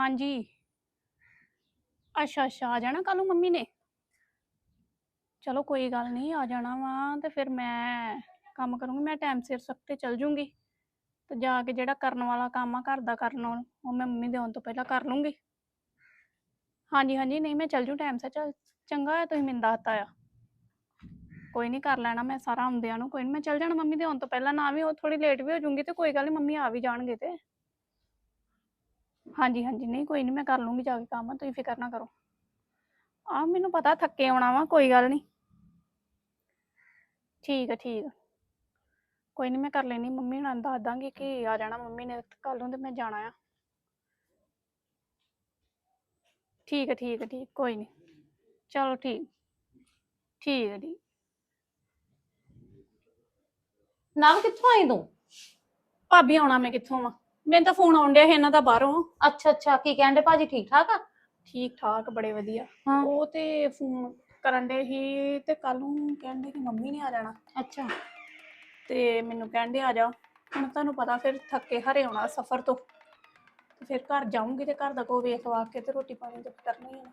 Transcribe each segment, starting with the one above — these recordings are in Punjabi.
ਹਾਂਜੀ। ਅੱਛਾ ਅੱਛਾ, ਆ ਜਾਣਾ ਕੱਲ ਨੂੰ ਮੰਮੀ ਨੇ? ਚਲੋ ਕੋਈ ਗੱਲ ਨਹੀਂ, ਆ ਜਾਣਾ ਵਾ ਤੇ ਫਿਰ ਮੈਂ ਕੰਮ ਕਰੂੰਗੀ, ਮੈਂ ਟਾਈਮ ਸਿਰ ਸਖਤੇ ਚਲ ਜੂੰਗੀ। ਤੇ ਜਾ ਕੇ ਜਿਹੜਾ ਕਰਨ ਵਾਲਾ ਕੰਮ ਆ, ਘਰ ਦਾ ਕਰਨ ਵਾਲਾ, ਉਹ ਮੈਂ ਮੰਮੀ ਦੇ ਆਉਣ ਤੋਂ ਪਹਿਲਾਂ ਕਰ ਲੂੰਗੀ। ਹਾਂਜੀ ਹਾਂਜੀ, ਨਹੀਂ, ਮੈਂ ਚਲ ਜੂ ਟਾਈਮ ਸਿਰ, ਚੱਲ, ਚੰਗਾ ਹੈ, ਤੁਸੀਂ ਮੈਨੂੰ ਦੱਸਤਾ ਆ। ਕੋਈ ਨਹੀਂ ਕਰ ਲੈਣਾ ਮੈਂ ਸਾਰਾ ਆਉਂਦਿਆਂ ਨੂੰ, ਕੋਈ ਨਹੀਂ, ਮੈਂ ਚਲ ਜਾਣਾ ਮੰਮੀ ਦੇ ਆਉਣ ਤੋਂ ਪਹਿਲਾਂ, ਨਾ ਵੀ ਉਹ ਥੋੜੀ ਲੇਟ ਵੀ ਹੋ ਜੂੰਗੀ ਤੇ ਕੋਈ ਗੱਲ ਨਹੀਂ, ਮੰਮੀ ਆ ਵੀ ਜਾਣਗੇ ਤੇ। ਹਾਂਜੀ ਹਾਂਜੀ। ਨਹੀਂ ਕੋਈ ਨਹੀਂ ਮੈਂ ਕਰ ਲੂੰਗੀ ਜਾ ਕੇ ਕੰਮ ਤੁਸੀਂ ਫਿਕਰ ਨਾ ਕਰੋ। ਆ ਮੈਨੂੰ ਪਤਾ ਥੱਕੇ ਆਉਣਾ ਵਾ ਕੋਈ ਗੱਲ ਨਹੀਂ ਠੀਕ ਆ ਠੀਕ ਆ। ਕੋਈ ਨਹੀਂ ਮੈਂ ਕਰ ਲੈਣੀ ਮੰਮੀ ਨਾਲ ਦੱਸ ਦਾਂਗੀ ਕਿ ਆ ਜਾਣਾ ਮੰਮੀ ਨੇ ਕੱਲ ਨੂੰ ਤੇ ਮੈਂ ਜਾਣਾ ਆ। ਠੀਕ ਆ ਠੀਕ ਆ ਠੀਕ ਕੋਈ ਨਹੀਂ ਚਲੋ ਠੀਕ। ਠੀਕ ਆ ਠੀਕ। ਨਵ ਕਿੱਥੋਂ ਆਈ ਤੂੰ? ਭਾਬੀ ਆਉਣਾ ਮੈਂ ਕਿੱਥੋਂ ਵਾ? ਮੈਨੂੰ ਤਾਂ ਫੋਨ ਆਉਣ ਡਿਆ ਸੀ ਇਹਨਾਂ ਦਾ ਬਾਹਰੋਂ। ਅੱਛਾ ਅੱਛਾ। ਕੀ ਕਹਿੰਦੇ ਭਾਜੀ ਠੀਕ ਠਾਕ ਆ? ਠੀਕ ਠਾਕ ਬੜੇ ਵਧੀਆ। ਹਾਂ। ਉਹ ਤੇ ਫੋਨ ਕਰਨ ਦੇ ਸੀ ਤੇ ਕੱਲ ਨੂੰ ਕਹਿੰਦੇ ਕਿ ਮੰਮੀ ਨੇ ਆ ਜਾਣਾ। ਅੱਛਾ। ਤੇ ਮੈਨੂੰ ਕਹਿੰਦੇ ਆ ਜਾ। ਹੁਣ ਤੁਹਾਨੂੰ ਪਤਾ ਫਿਰ ਥੱਕੇ ਹਰੇ ਆਉਣਾ ਸਫ਼ਰ ਤੋਂ। ਤੇ ਫਿਰ ਘਰ ਜਾਊਂਗੀ ਤੇ ਘਰ ਦਾ ਕੋ ਵੇਖ ਵਾ ਕੇ ਤੇ ਰੋਟੀ ਪਾਣੀ ਤੇ ਕਰਨਾ ਹੀ ਆ।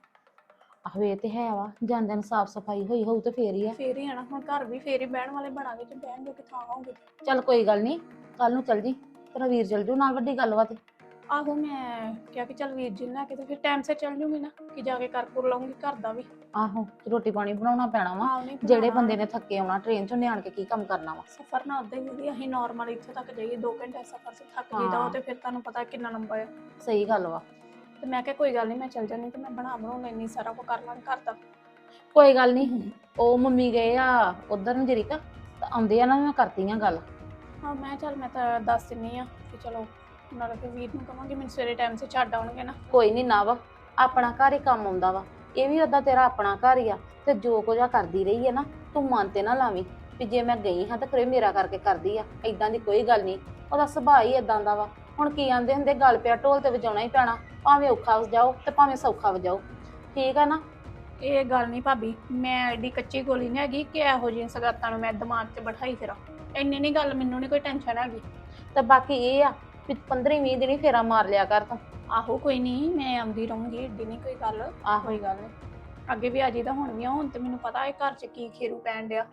ਆਹੋ ਇਹ ਤੇ ਹੈ ਵਾ। ਜਾਂਦੇ ਨੂੰ ਸਾਫ਼ ਸਫ਼ਾਈ ਹੋਈ ਹੋਊ ਤੇ ਫੇਰ ਹੀ ਆ। ਫੇਰ ਹੀ ਆਣਾ। ਹੁਣ ਘਰ ਵੀ ਫੇਰ ਹੀ ਬਹਿਣ ਵਾਲੇ ਬਣਾਂਗੇ ਤੇ ਬਹਿਣਗੇ ਕਿੱਥੋਂ ਆਵਾਂਗੇ ਚੱਲ ਕੋਈ ਗੱਲ ਨਹੀਂ ਕੱਲ ਨੂੰ ਚੱਲ ਜੀ। ਤੇਰਾ ਵੀਰ ਚੱਲ ਜੂ ਨਾਲ ਵੱਡੀ ਗੱਲ ਵਾ ਤੇ ਆਹੋ ਮੈਂ ਕਿਹਾ ਕਿ ਚੱਲ ਵੀਰ ਜੀ ਨੂੰ ਲੈ ਕੇ ਤੇ ਫਿਰ ਟਾਈਮ ਸਿਰ ਚੱਲ ਜੂਗੀ ਨਾ ਕਿ ਜਾ ਕੇ ਕਰ ਕੁਰ ਲਾਉਂਗੀ ਘਰ ਦਾ ਵੀ। ਆਹੋ ਰੋਟੀ ਪਾਣੀ ਬਣਾਉਣਾ ਪੈਣਾ ਵਾ। ਆਹ ਨਹੀਂ ਜਿਹੜੇ ਬੰਦੇ ਨੇ ਥੱਕੇ ਆਉਣਾ ਟ੍ਰੇਨ ਚੋਂ ਨਿਆਣ ਕੇ ਕੀ ਕੰਮ ਕਰਨਾ ਵਾ? ਸਫ਼ਰ ਨਾ ਉਦਾਂ ਹੀ ਵਧੀਆ ਅਸੀਂ ਨਾਰਮਲ ਇੱਥੇ ਤੱਕ ਜਾਈਏ 2 ਘੰਟੇ ਸਫ਼ਰ ਸੇ ਥੱਕ ਹਾਂ। ਜੀਦਾ ਉਹ ਤੇ ਫਿਰ ਤੁਹਾਨੂੰ ਪਤਾ ਕਿੰਨਾ ਲੰਬਾ ਆ। ਸਹੀ ਗੱਲ ਵਾ। ਤੇ ਮੈਂ ਕਿਹਾ ਕੋਈ ਗੱਲ ਨਹੀਂ ਮੈਂ ਚੱਲ ਜਾਂਦੀ ਤੇ ਮੈਂ ਬਣਾ ਬਣਾਉ ਲੈਣੀ ਸਾਰਾ ਕੁਝ ਕਰ ਲਾਂਗੀ ਘਰ ਦਾ। ਕੋਈ ਗੱਲ ਨਹੀਂ ਉਹ ਮੰਮੀ ਗਏ ਆ ਉਧਰ ਨੂੰ ਜਰੀਕਾ ਤਾਂ ਆਉਂਦੇ ਆ ਨਾ ਮੈਂ ਕਰਦੀ ਆ ਗੱਲ। ਹਾਂ, ਮੈਂ ਚੱਲ ਮੈਂ ਤਾਂ ਦੱਸ ਦਿੰਨੀ ਆ ਕਿ ਚਲੋ ਨਾਲੇ ਫਿਰ ਵੀਰ ਨੂੰ ਕਹਾਂਗੀ ਮੈਨੂੰ ਸਵੇਰੇ ਟਾਈਮ ਸੇ ਛੱਡ ਆਉਣਗੇ ਨਾ। ਕੋਈ ਨਹੀਂ ਨਾ ਵਾ ਆਪਣਾ ਘਰ ਹੀ ਕੰਮ ਆਉਂਦਾ ਵਾ। ਇਹ ਵੀ ਓਦਾਂ ਤੇਰਾ ਆਪਣਾ ਘਰ ਹੀ ਆ, ਤੇ ਜੋ ਕੁਝ ਆ ਕਰਦੀ ਰਹੀ ਹੈ ਨਾ, ਤੂੰ ਮਨ ਤੇ ਨਾ ਲਾਵੀਂ ਵੀ ਜੇ ਮੈਂ ਗਈ ਹਾਂ ਤਾਂ ਕਰੇ ਮੇਰਾ ਕਰਕੇ ਕਰਦੀ ਆ ਐਦਾਂ ਦੀ ਕੋਈ ਗੱਲ ਨਹੀਂ ਉਹਦਾ ਸੁਭਾਅ ਹੀ ਇਦਾਂ ਦਾ ਵਾ। ਹੁਣ ਕੀ ਆਂਦੇ ਹੁੰਦੇ, ਗੱਲ ਪਿਆ ਢੋਲ ਤੇ ਵਜਾਉਣਾ ਹੀ ਪੈਣਾ, ਭਾਵੇਂ ਔਖਾ ਵਜਾਓ ਤੇ ਭਾਵੇਂ ਸੌਖਾ ਵਜਾਓ। ਠੀਕ ਆ ਨਾ? ਇਹ ਗੱਲ ਨਹੀਂ ਭਾਬੀ ਮੈਂ ਐਡੀ ਕੱਚੀ ਗੋਲੀ ਨਹੀਂ ਹੈਗੀ ਕਿ ਇਹੋ ਜਿਹੀਆਂ ਸਗਾਤਾਂ ਨੂੰ ਮੈਂ ਦਿਮਾਗ 'ਚ ਬਿਠਾਈ ਫਿਰਾਂ। ਇੰਨੀ ਨਹੀਂ ਗੱਲ ਮੈਨੂੰ ਨਹੀਂ ਕੋਈ ਟੈਨਸ਼ਨ ਹੈਗੀ। ਤੇ ਬਾਕੀ ਇਹ ਆ ਵੀ 15 20 ਦਿਨ ਹੀ ਫੇਰਾ ਮਾਰ ਲਿਆ ਕਰ ਤੂੰ। ਆਹੋ ਕੋਈ ਨਹੀਂ ਮੈਂ ਆਉਂਦੀ ਰਹੂੰਗੀ ਏਡੀ ਨਹੀਂ ਕੋਈ ਗੱਲ। ਆਹੋ। ਕੋਈ ਗੱਲ ਨਹੀਂ। ਅੱਗੇ ਵੀ ਅਜੇ ਤਾਂ ਹੁਣ ਵੀ ਆ, ਹੁਣ ਤੇ ਮੈਨੂੰ ਪਤਾ ਹੈ ਘਰ 'ਚ ਕੀ ਖੇਰੂ ਪੈਣ ਡਿਆ।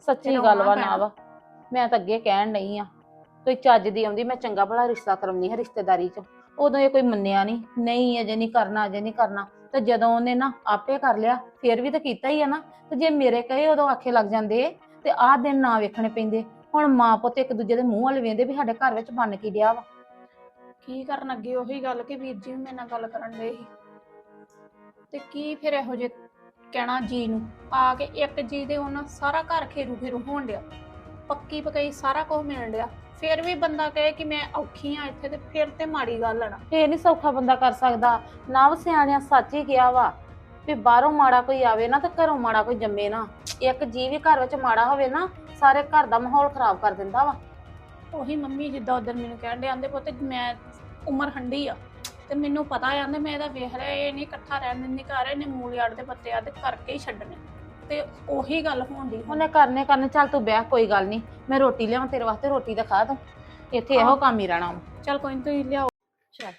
ਸੱਚੀ ਗੱਲ ਵਾ ਨਾ ਵਾ ਮੈਂ ਤਾਂ ਅੱਗੇ ਕਹਿਣ ਨਹੀਂ ਆ ਕੋਈ ਚੱਜ ਦੀ ਆਉਂਦੀ ਮੈਂ ਚੰਗਾ ਭਲਾ ਰਿਸ਼ਤਾ ਕਰਾਉਣੀ ਹੈ ਰਿਸ਼ਤੇਦਾਰੀ ਚ। ਉਦੋਂ ਇਹ ਕੋਈ ਮੰਨਿਆ ਨਹੀਂ ਨਹੀਂ ਅਜੇ ਨਹੀਂ ਕਰਨਾ ਅਜੇ ਨਹੀਂ ਕਰਨਾ। ਤੇ ਜਦੋਂ ਉਹਨੇ ਨਾ ਆਪੇ ਕਰ ਲਿਆ, ਫੇਰ ਵੀ ਤਾਂ ਕੀਤਾ ਹੀ ਆ ਨਾ। ਤੇ ਜੇ ਮੇਰੇ ਕਹੇ ਉਦੋਂ ਆਖੇ ਲੱਗ ਜਾਂਦੇ, ਤੇ ਆਹ ਦਿਨ ਨਾ ਵੇਖਣੇ ਪੈਂਦੇ। ਹੁਣ ਮਾਂ ਪੁੱਤ ਇੱਕ ਦੂਜੇ ਦੇ ਮੂੰਹ ਵੱਲ ਵੇਂਦੇ ਵੀ ਸਾਡੇ ਘਰ ਵਿੱਚ ਬਣ ਕੀ ਡਿਆ ਵਾ। ਕੀ ਕਰਨ ਅੱਗੇ? ਉਹੀ ਗੱਲ ਕਿ ਵੀਰ ਜੀ ਮੇਰੇ ਨਾਲ ਗੱਲ ਕਰਨ ਦੇ ਸੀ। ਤੇ ਕੀ ਫਿਰ ਇਹੋ ਜੇ ਕਹਿਣਾ ਜੀ ਨੂੰ? ਆ ਕੇ ਇੱਕ ਜੀ ਦੇ ਉਹਨਾਂ ਸਾਰਾ ਘਰ ਖੇਰੂ ਖੇਰੂ ਹੋਣ ਡਿਆ। ਪੱਕੀ ਪਕਾਈ ਸਾਰਾ ਕੁਝ ਮਿਲਣ ਡਿਆ। ਫਿਰ ਵੀ ਬੰਦਾ ਕਹੇ ਕਿ ਮੈਂ ਔਖੀ ਆ ਇੱਥੇ ਤੇ ਫਿਰ ਤੇ ਮਾੜੀ ਗੱਲ ਆ ਨਾ। ਇਹ ਨਹੀਂ ਸੌਖਾ ਬੰਦਾ ਕਰ ਸਕਦਾ। ਨਾ ਸਿਆਣਿਆਂ ਸੱਚ ਹੀ ਕਿਹਾ ਵਾ ਵੀ ਬਾਹਰੋਂ ਮਾੜਾ ਕੋਈ ਆਵੇ ਨਾ ਤੇ ਘਰੋਂ ਮਾੜਾ ਕੋਈ ਜੰਮੇ ਨਾ। ਇੱਕ ਜੀ ਵੀ ਘਰ ਵਿੱਚ ਮਾੜਾ ਹੋਵੇ ਨਾ ਸਾਰੇ ਘਰ ਦਾ ਮਾਹੌਲ ਖਰਾਬ ਕਰ ਦਿੰਦਾ ਵਾ। ਉਹੀ ਮੰਮੀ ਜਿੱਦਾਂ ਉਧਰ ਮੈਨੂੰ ਕਹਿਣ ਦੇ ਆਂਦੇ ਪੁੱਤ ਮੈਂ ਉਮਰ ਹੰਡੀ ਆ ਤੇ ਮੈਨੂੰ ਪਤਾ ਆਂਦੇ ਮੈਂ ਇਹਦਾ ਵੇਖ ਰਿਹਾ ਇਹ ਨਹੀਂ ਇਕੱਠਾ ਰਹਿਣ ਦਿੰਦੀ ਘਰ ਇਹਨੇ ਮੂਲੀਆੜ ਦੇ ਪੱਤੇ ਆ ਤੇ ਕਰਕੇ ਹੀ ਛੱਡਣੇ। ਤੇ ਉਹੀ ਗੱਲ ਹੋਣ ਦੀ ਉਹਨੇ ਕਰਨੇ ਕਰਨੇ ਚੱਲ ਤੂੰ ਬਹਿ ਕੋਈ ਗੱਲ ਨਹੀਂ ਮੈਂ ਰੋਟੀ ਲਿਆਵਾਂ ਤੇਰੇ ਵਾਸਤੇ ਰੋਟੀ ਤਾਂ ਖਾ ਤੂੰ। ਇੱਥੇ ਇਹੋ ਕੰਮ ਹੀ ਰਹਿਣਾ ਵਾ। ਚਲ ਕੋਈ ਨੀ ਤੁਸੀਂ ਲਿਆਓ। ਚੱਲ।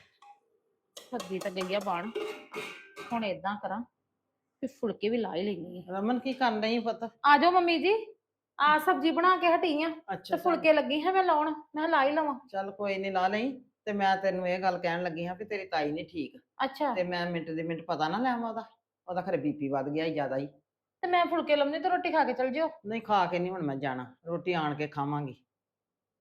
ਸਬਜ਼ੀ ਤਾਂ ਗਈ ਆ ਬਣ ਹੁਣ ਇਦਾਂ ਕਰਾਂ ਵੀ ਫੁਲਕੇ ਵੀ ਲਾ ਹੀ ਲੈਣੀ ਆ। ਰਮਨ ਕੀ ਕਰਨ ਰਹੀ ਪੁੱਤ? ਆ ਜਾਓ ਮੰਮੀ ਜੀ। ਆ ਸਬਜ਼ੀ ਬਣਾ ਕੇ ਹਟੀ ਆ। ਅੱਛਾ ਤੇ ਫੁਲਕੇ ਲੱਗੀ ਹਾਂ ਮੈਂ ਲਾਉਣ। ਮੈਂ ਕਿਹਾ ਲਾ ਹੀ ਲਵਾਂ। ਚੱਲ ਕੋਈ ਨਹੀਂ ਲਾ ਲਈ। ਤੇ ਮੈਂ ਤੈਨੂੰ ਇਹ ਗੱਲ ਕਹਿਣ ਲੱਗੀ ਹਾਂ ਵੀ ਤੇਰੀ ਤਾਈ ਨਹੀਂ ਠੀਕ। ਅੱਛਾ। ਤੇ ਮੈਂ ਮਿੰਟ ਦੇ ਮਿੰਟ ਪਤਾ ਨਾ ਲੈਵਾਂ ਉਹਦਾ। ਉਹਦਾ ਖਰੇ ਬੀਪੀ ਵੱਧ ਗਿਆ ਜ਼ਿਆਦਾ ਹੀ। ਤੇ ਮੈਂ ਫੁਲਕੇ ਲਾਉਂਦੀ ਤੇ ਰੋਟੀ ਖਾ ਕੇ ਚਲ ਜਿਓ। ਨਹੀਂ ਖਾ ਕੇ ਨਹੀਂ ਹੁਣ ਮੈਂ ਜਾਣਾ। ਰੋਟੀ ਆਣ ਕੇ ਖਾਵਾਂਗੀ।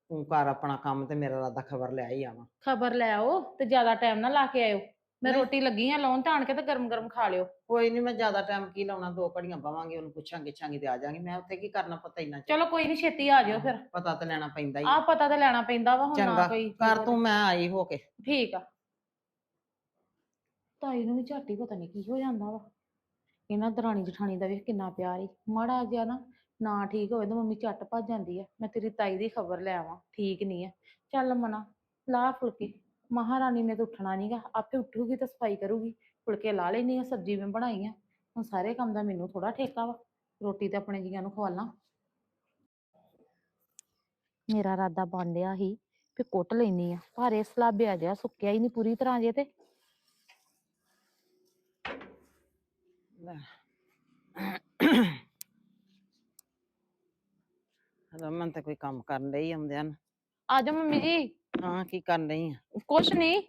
ਤੂੰ ਕਰ ਆਪਣਾ ਕੰਮ ਤੇ ਮੇਰਾ ਰਾਦਾ ਖਬਰ ਲੈ ਹੀ ਆਵਾਂ। ਖਬਰ ਲੈ ਆਓ ਤੇ ਜ਼ਿਆਦਾ ਟਾਈਮ ਨਾ ਲਾ ਕੇ ਆਇਓ। ਮੈਂ ਨਹੀਂ। ਰੋਟੀ ਲੱਗੀ ਆ ਲਾਉਣ ਤਾਂ ਆਣ ਕੇ ਤੇ ਗਰਮ ਗਰਮ ਖਾ ਲਿਓ। ਕੋਈ ਨਹੀਂ ਮੈਂ ਜ਼ਿਆਦਾ ਟਾਈਮ ਕੀ ਲਾਉਣਾ ਦੋ ਘੜੀਆਂ ਬਵਾਂਗੀ ਉਹਨੂੰ ਪੁੱਛਾਂਗੇ ਛਾਂਗੀ ਤੇ ਆ ਜਾਾਂਗੀ। ਮੈਂ ਉੱਥੇ ਕੀ ਕਰਨਾ ਪਤਾ ਇੰਨਾ। ਚਲੋ ਕੋਈ ਨਹੀਂ ਛੇਤੀ ਆ ਜਿਓ ਫਿਰ। ਪਤਾ ਤਾਂ ਲੈਣਾ ਪੈਂਦਾ ਹੀ ਆਹ ਪਤਾ ਤੇ ਲੈਣਾ ਪੈਂਦਾ ਵਾ ਹੁਣ ਨਾ ਚੰਗਾ ਕੋਈ ਕਰ ਤੂੰ ਮੈਂ ਆਈ ਹੋ ਕੇ। ਠੀਕ ਆ। ਤਾਈ ਨੂੰ ਵੀ ਝਾਟੀ ਪਤਾ ਨਹੀਂ ਕੀ ਹੋ ਜਾਂਦਾ ਵਾ। ਇਹਨਾਂ ਦਰਾਣੀ ਜਠਾਣੀ ਦਾ ਵੀ ਕਿੰਨਾ ਪਿਆਰ ਈ। ਮਾੜਾ ਜਿਹਾ ਨਾ ਨਾ ਠੀਕ ਹੋਵੇ ਤਾਂ ਮੰਮੀ ਝੱਟ ਭੱਜ ਜਾਂਦੀ ਆ। ਮੈਂ ਤੇਰੀ ਤਾਈ ਦੀ ਖਬਰ ਲੈ ਆਵਾਂ, ਠੀਕ ਨਹੀਂ ਆ। ਚੱਲ ਮਨਾ, ਲਾ ਫੁਲਕੇ। ਮਹਾਰਾਣੀ ਨੇ ਤਾਂ ਉੱਠਣਾ ਨਹੀਂਗਾ ਆਪੇ ਉੱਠੂਗੀ ਤਾਂ ਸਫ਼ਾਈ ਕਰੂਗੀ। ਫੁਲਕੇ ਲਾ ਲੈਣੀ ਆ, ਸਬਜ਼ੀ ਮੈਂ ਬਣਾਈ ਆ। ਹੁਣ ਸਾਰੇ ਕੰਮ ਦਾ ਮੈਨੂੰ ਥੋੜਾ ਠੇਕਾ ਵਾ, ਰੋਟੀ ਤੇ ਆਪਣੇ ਜੀਆਂ ਨੂੰ ਖਵਾ ਖਵਾਲਾਂ। ਮੇਰਾ ਰਾਦਾ ਬਣ ਡਿਆ ਸੀ ਵੀ ਕੁੱਟ ਲੈਣੀ ਆ, ਪਰ ਇਸ ਲਾਬਿਆ ਜਿਹਾ ਸੁੱਕਿਆ ਹੀ ਨਹੀਂ ਪੂਰੀ ਤਰ੍ਹਾਂ ਜੇ ਤੇ। ਰਮਨ ਤੇ ਕੋਈ ਕੰਮ ਕਰਨ ਲਈ ਆਉਂਦਿਆਂ ਨੂੰ। ਆ ਜਾ ਮੰਮੀ ਜੀ। ਹਾਂ ਕੀ ਕਰਨ ਰਹੀ ਆ? ਕੁਛ ਨਹੀਂ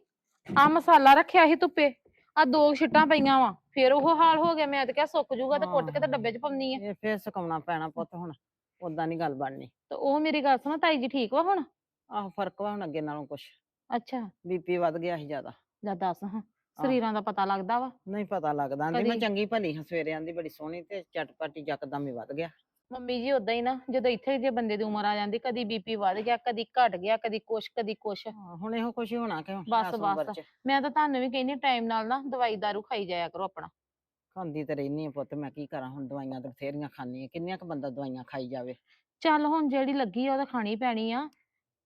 ਆ ਮਸਾਲਾ ਰੱਖਿਆ ਸੀ ਧੁੱਪੇ। ਆ ਦੋ ਛਿੱਟਾਂ ਪਈਆਂ ਵਾ ਫਿਰ ਉਹ ਹਾਲ ਹੋ ਗਿਆ ਮੈਂ ਤਾਂ ਕਿਹਾ ਸੁੱਕ ਜੂਗਾ ਤੇ ਕੁੱਟ ਕੇ ਤੇ ਡੱਬੇ 'ਚ ਪਾਉਣੀ ਆ। ਇਹ ਫੇਰ ਸੁਕਾਉਣਾ ਪੈਣਾ ਪੁੱਤ ਹੁਣ ਉਦਾਂ ਨਹੀਂ ਗੱਲ ਬਣਨੀ। ਤੇ ਉਹ ਮੇਰੀ ਗੱਲ ਸੁਣੋ ਤਾਈ ਜੀ ਠੀਕ ਵਾ ਹੁਣ? ਆਹ ਫ਼ਰਕ ਵਾ ਹੁਣ ਅੱਗੇ ਨਾਲੋਂ ਕੁਛ। ਅੱਛਾ। ਬੀਪੀ ਵੱਧ ਗਿਆ ਸੀ ਜ਼ਿਆਦਾ। ਲੈ ਦੱਸ ਹਾਂ। ਸਰੀਰਾਂ ਦਾ ਪਤਾ ਲੱਗਦਾ ਵਾ। ਨਹੀਂ ਪਤਾ ਲੱਗਦਾ ਆਂਦੀ ਮੈਂ ਕਦੀ- ਚੰਗੀ ਭਲੀ ਹਾਂ ਸਵੇਰੇ ਆਂਦੀ ਬੜੀ ਸੋਹਣੀ ਤੇ ਚਟਪਟੀ ਯਕਦਮ ਹੀ ਵੱਧ ਗਿਆ। ਮੰਮੀ ਜੀ ਉਦਾਂ ਹੀ ਨਾ ਜਦੋਂ ਇੱਥੇ ਜੇ ਬੰਦੇ ਦੀ ਉਮਰ ਆ ਜਾਂਦੀ ਕਦੀ ਬੀਪੀ ਵੱਧ ਗਿਆ ਕਦੀ ਘਟ ਗਿਆ ਕਦੀ ਕੁਛ ਕਦੀ ਕੁਛ। ਹਾਂ, ਹੁਣ ਇਹੋ ਕੁਛ ਹੀ ਹੋਣਾ ਕਿ ਬਸ, ਬਸ। ਮੈਂ ਤਾਂ ਤੁਹਾਨੂੰ ਵੀ ਕਹਿੰਦੀ ਟਾਈਮ ਨਾਲ ਨਾ ਦਵਾਈ ਦਾਰੂ ਖਾਈ ਜਾਇਆ ਕਰੋ ਆਪਣਾ। ਖਾਂਦੀ ਤੇ ਰਹਿਨੀ ਆ ਪੁੱਤ ਮੈਂ ਕੀ ਕਰਾਂ ਹੁਣ ਦਵਾਈਆਂ ਤੇ ਬਥੇਰੀਆਂ ਖਾਣੀ ਆ ਕਿੰਨੀਆਂ ਕ ਬੰਦਾ ਦਵਾਈਆਂ ਖਾਈ ਜਾਵੇ? ਚੱਲ ਹੁਣ ਜਿਹੜੀ ਲੱਗੀ ਆ ਉਹ ਤਾਂ ਖਾਣੀ ਪੈਣੀ ਆ।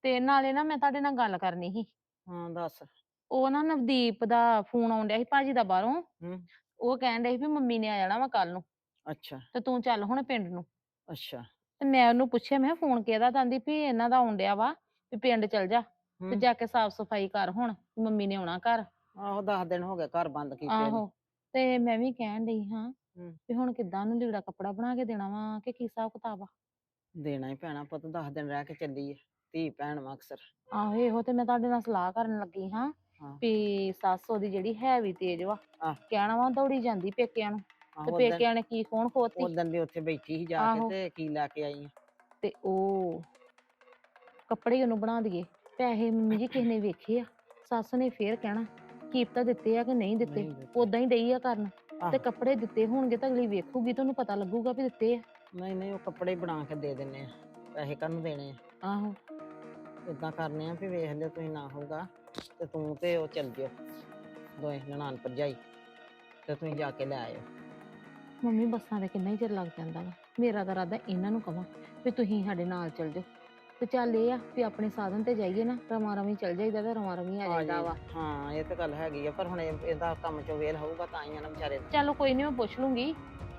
ਤੇ ਨਾਲੇ ਨਾ ਮੈਂ ਤੁਹਾਡੇ ਨਾਲ ਗੱਲ ਕਰਨੀ ਸੀ। ਹਾਂ ਦੱਸ। ਉਹ ਨਾ ਨਵਦੀਪ ਦਾ ਫੋਨ ਆਉਣ ਡਿਆ ਸੀ ਭਾਜੀ ਦਾ ਬਾਹਰੋਂ। ਹੂੰ। ਉਹ ਕਹਿਣ ਡਿਆ ਸੀ ਵੀ ਮੰਮੀ ਨੇ ਆ ਜਾਣਾ ਵਾ ਕੱਲ ਨੂੰ। ਅੱਛਾ। ਤੇ ਤੂੰ ਚੱਲ ਹੁਣ ਪਿੰਡ ਨੂੰ। ਅੱਛਾ। ਤੇ ਮੈਂ ਉਹਨੂੰ ਪੁੱਛਿਆ ਮੈਂ ਫੋਨ ਕਿਹਦਾ ਕਹਿੰਦੀ ਵੀ ਇਹਨਾਂ ਦਾ ਆਉਣ ਡਿਆ ਵਾ ਵੀ ਪਿੰਡ ਚੱਲ ਜਾ ਤੇ ਹੂੰ। ਜਾ ਕੇ ਸਾਫ਼ ਸਫ਼ਾਈ ਕਰ ਹੁਣ ਮੰਮੀ ਨੇ ਆਉਣਾ ਘਰ। ਆਹੋ 10 ਦਿਨ ਹੋ ਗਏ ਘਰ ਬੰਦ ਕੀਤੇ ਨੂੰ। ਆਹੋ ਤੇ ਮੈਂ ਵੀ ਕਹਿਣ ਡਈ ਹਾਂ ਹੂੰ। ਵੀ ਹੁਣ ਕਿੱਦਾਂ ਨੂੰ ਲੀੜਾ ਕੱਪੜਾ ਬਣਾ ਕੇ ਦੇਣਾ ਵਾ ਕਿ ਕੀ ਹਿਸਾਬ ਕਿਤਾਬ ਆ? ਦੇਣਾ ਹੀ ਪੈਣਾ ਪੁੱਤ 10 ਦਿਨ ਰਹਿ ਕੇ ਚੱਲੀ ਧੀ ਭੈਣ ਵਾ ਅਕਸਰ। ਆਹੋ ਇਹੋ ਤੇ ਮੈਂ ਤੁਹਾਡੇ ਨਾਲ ਸਲਾਹ ਕਰਨ ਲੱਗੀ ਹਾਂ। ਹਾਂ। ਵੀ ਸੱਸ ਉਹਦੀ ਜਿਹੜੀ ਹੈ ਵੀ ਤੇਜ਼ ਵਾ ਆਹ। ਕਹਿਣਾ ਵਾ ਦੌੜੀ ਜਾਂਦੀ ਪੇਕਿਆਂ ਨੂੰ ਤੇ ਆਹੋ ਪੇਕਿਆਂ ਨੇ ਕੀ ਖੋਣ ਖੋਤੀ ਉਦੋਂ ਦੀ ਉੱਥੇ ਬੈਠੀ ਸੀ ਜਾ ਆਹੋ। ਕੇ ਤੇ ਕੀ ਲੈ ਕੇ ਆਈ ਆ ਤੇ ਉਹ ਕੱਪੜੇ ਉਹਨੂੰ ਬਣਾ ਦਈਏ ਪੈਸੇ ਮੰਮੀ ਜੀ ਕਿਸੇ ਨੇ ਵੇਖੇ ਆ ਸੱਸ ਨੇ ਫੇਰ ਕਹਿਣਾ ਕੀਪਤਾ ਦਿੱਤੇ ਆ ਕਿ ਨਹੀਂ ਦਿੱਤੇ ਨਹੀਂ ਦਿੱਤੇ। ਉਦਾਂ ਹੀ ਡਈ ਆ ਕਰਨ ਤੇ ਆਹੋ। ਕੱਪੜੇ ਦਿੱਤੇ ਹੋਣਗੇ ਤਾਂ ਅਗਲੀ ਵੇਖੂਗੀ ਤੁਹਾਨੂੰ ਪਤਾ ਲੱਗੂਗਾ ਵੀ ਦਿੱਤੇ ਆ ਨਹੀਂ ਨਹੀਂ ਉਹ ਕੱਪੜੇ ਬਣਾ ਕੇ ਦੇ ਦਿੰਨੇ ਆ ਪੈਸੇ ਕਾਹਨੂੰ ਦੇਣੇ ਆ ਆਹੋ ਇਦਾਂ ਕਰਨੇ ਆ ਵੀ ਵੇਖ ਲਿਓ ਤੁਸੀਂ ਨਾ ਹੋਊਗਾ ਤੇ ਤੂੰ ਤੇ ਉਹ ਚੱਲ ਜਿਓ। ਦੋਏ ਨਨਾਣ ਭਰਜਾਈ ਤੇ ਤੁਸੀਂ ਜਾ ਕੇ ਲੈ ਆਇਓ। ਮੰਮੀ ਬੱਸਾਂ ਤੇ ਕਿੰਨਾ ਹੀ ਚਿਰ ਲੱਗ ਜਾਂਦਾ ਵਾ। ਮੇਰਾ ਤਾਂ ਇਰਾਦਾ ਇਹਨਾਂ ਨੂੰ ਕਵਾਂ ਵੀ ਤੁਸੀਂ ਸਾਡੇ ਨਾਲ ਚੱਲ ਜਾਓ। ਤੇ ਚੱਲ ਇਹ ਆ ਵੀ ਆਪਣੇ ਸਾਧਨ ਤੇ ਜਾਈਏ ਨਾ ਰਮਾ ਰਮੀ ਚੱਲ ਜਾਈਦਾ ਤੇ ਰਮਾ ਰਮੀ ਆ ਜਾਈਦਾ ਵਾ। ਹਾਂ ਇਹ ਤਾਂ ਗੱਲ ਹੈਗੀ ਆ ਪਰ ਹੁਣ ਇਹ- ਇਹਦਾ ਕੰਮ ਚੋਂ ਵੇਲ ਹੋਊਗਾ ਤਾਂ ਹੀ ਆ ਨਾ ਵਿਚਾਰੇ ਨੂੰ। ਚਲੋ ਕੋਈ ਨਹੀਂ ਮੈਂ ਪੁੱਛ ਲੂੰਗੀ।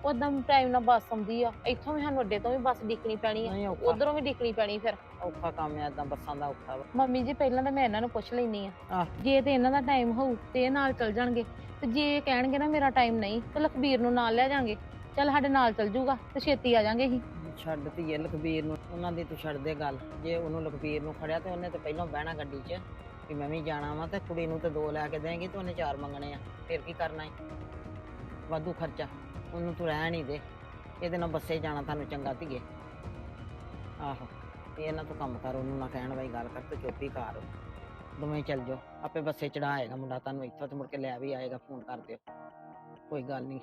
ਉਦਾਂ ਟਾਈਮ ਨਾਲ ਬੱਸ ਆਉਂਦੀ ਆ। ਇੱਥੋਂ ਵੀ ਸਾਨੂੰ ਅੱਡੇ ਤੋਂ ਵੀ ਬੱਸ ਡਿੱਕਣੀ ਪੈਣੀ ਆ। ਨਹੀਂ ਔਖਾ। ਉਧਰੋਂ ਵੀ ਡਿੱਕਣੀ ਪੈਣੀ ਫਿਰ। ਔਖਾ ਕੰਮ ਆ ਏਦਾਂ ਬੱਸਾਂ ਦਾ ਔਖਾ ਵਾ। ਮੰਮੀ ਜੀ ਪਹਿਲਾਂ ਤਾਂ ਮੈਂ ਇਹਨਾਂ ਨੂੰ ਪੁੱਛ ਲੈਣੀ ਆ ਆਹ। ਜੇ ਤੇ ਇਹਨਾਂ ਦਾ ਟਾਈਮ ਹੋਊ ਤੇ ਇਹ ਨਾਲ ਚੱਲ ਜਾਣਗੇ। ਤੇ ਜੇ ਇਹ ਕਹਿਣਗੇ ਨਾ ਮੇਰਾ ਟਾਈਮ ਨਹੀਂ ਤੇ ਲਖਬੀਰ ਨੂੰ ਨਾਲ ਲੈ ਜਾਾਂਗੇ। ਚੱਲ ਸਾਡੇ ਨਾਲ ਚੱਲ ਜੂਗਾ ਤੇ ਛੇਤੀ ਆ ਜਾਾਂਗੇ ਅਸੀਂ। ਛੱਡ ਧੀਏ ਲਖਬੀਰ ਨੂੰ ਉਹਨਾਂ ਦੀ ਤੂੰ ਛੱਡ ਦੇ ਗੱਲ। ਜੇ ਉਹਨੂੰ ਲਖਬੀਰ ਨੂੰ ਖੜਿਆ ਤੇ ਉਹਨੇ ਤੇ ਪਹਿਲਾਂ ਬਹਿਣਾ ਗੱਡੀ 'ਚ ਵੀ ਮੈਂ ਵੀ ਜਾਣਾ ਵਾ ਤੇ ਕੁੜੀ ਨੂੰ ਤੇ ਦੋ ਲੈ ਕੇ ਦੇਂਗੀ ਤੇ ਉਹਨੇ ਚਾਰ ਮੰਗਣੇ ਆ। ਫਿਰ ਕੀ ਕਰਨਾ ਈ ਵਾਧੂ ਖਰਚਾ ਉਹਨੂੰ ਤੂੰ ਰਹਿਣ ਹੀ ਦੇ। ਇਹਦੇ ਨਾਲ ਬੱਸੇ ਜਾਣਾ ਤੁਹਾਨੂੰ ਚੰਗਾ ਧੀਏ। ਆਹੋ। ਤੇ ਇਹਨਾਂ ਤੋਂ ਕੰਮ ਕਰ ਉਹਨੂੰ ਨਾ ਕਹਿਣ ਵਾਲੀ ਗੱਲ ਕਰ ਤੇ ਚੁੱਪ ਹੀ ਕਰ। ਦੋਵੇਂ ਚੱਲ ਜਾਓ। ਆਪੇ ਬੱਸੇ ਚੜਾਏਗਾ ਮੁੰਡਾ ਤੁਹਾਨੂੰ ਇੱਥੋਂ ਤੇ ਮੁੜ ਕੇ ਲੈ ਵੀ ਆਏਗਾ ਫੋਨ ਕਰ ਦਿਓ। ਕੋਈ ਗੱਲ ਨਹੀਂ।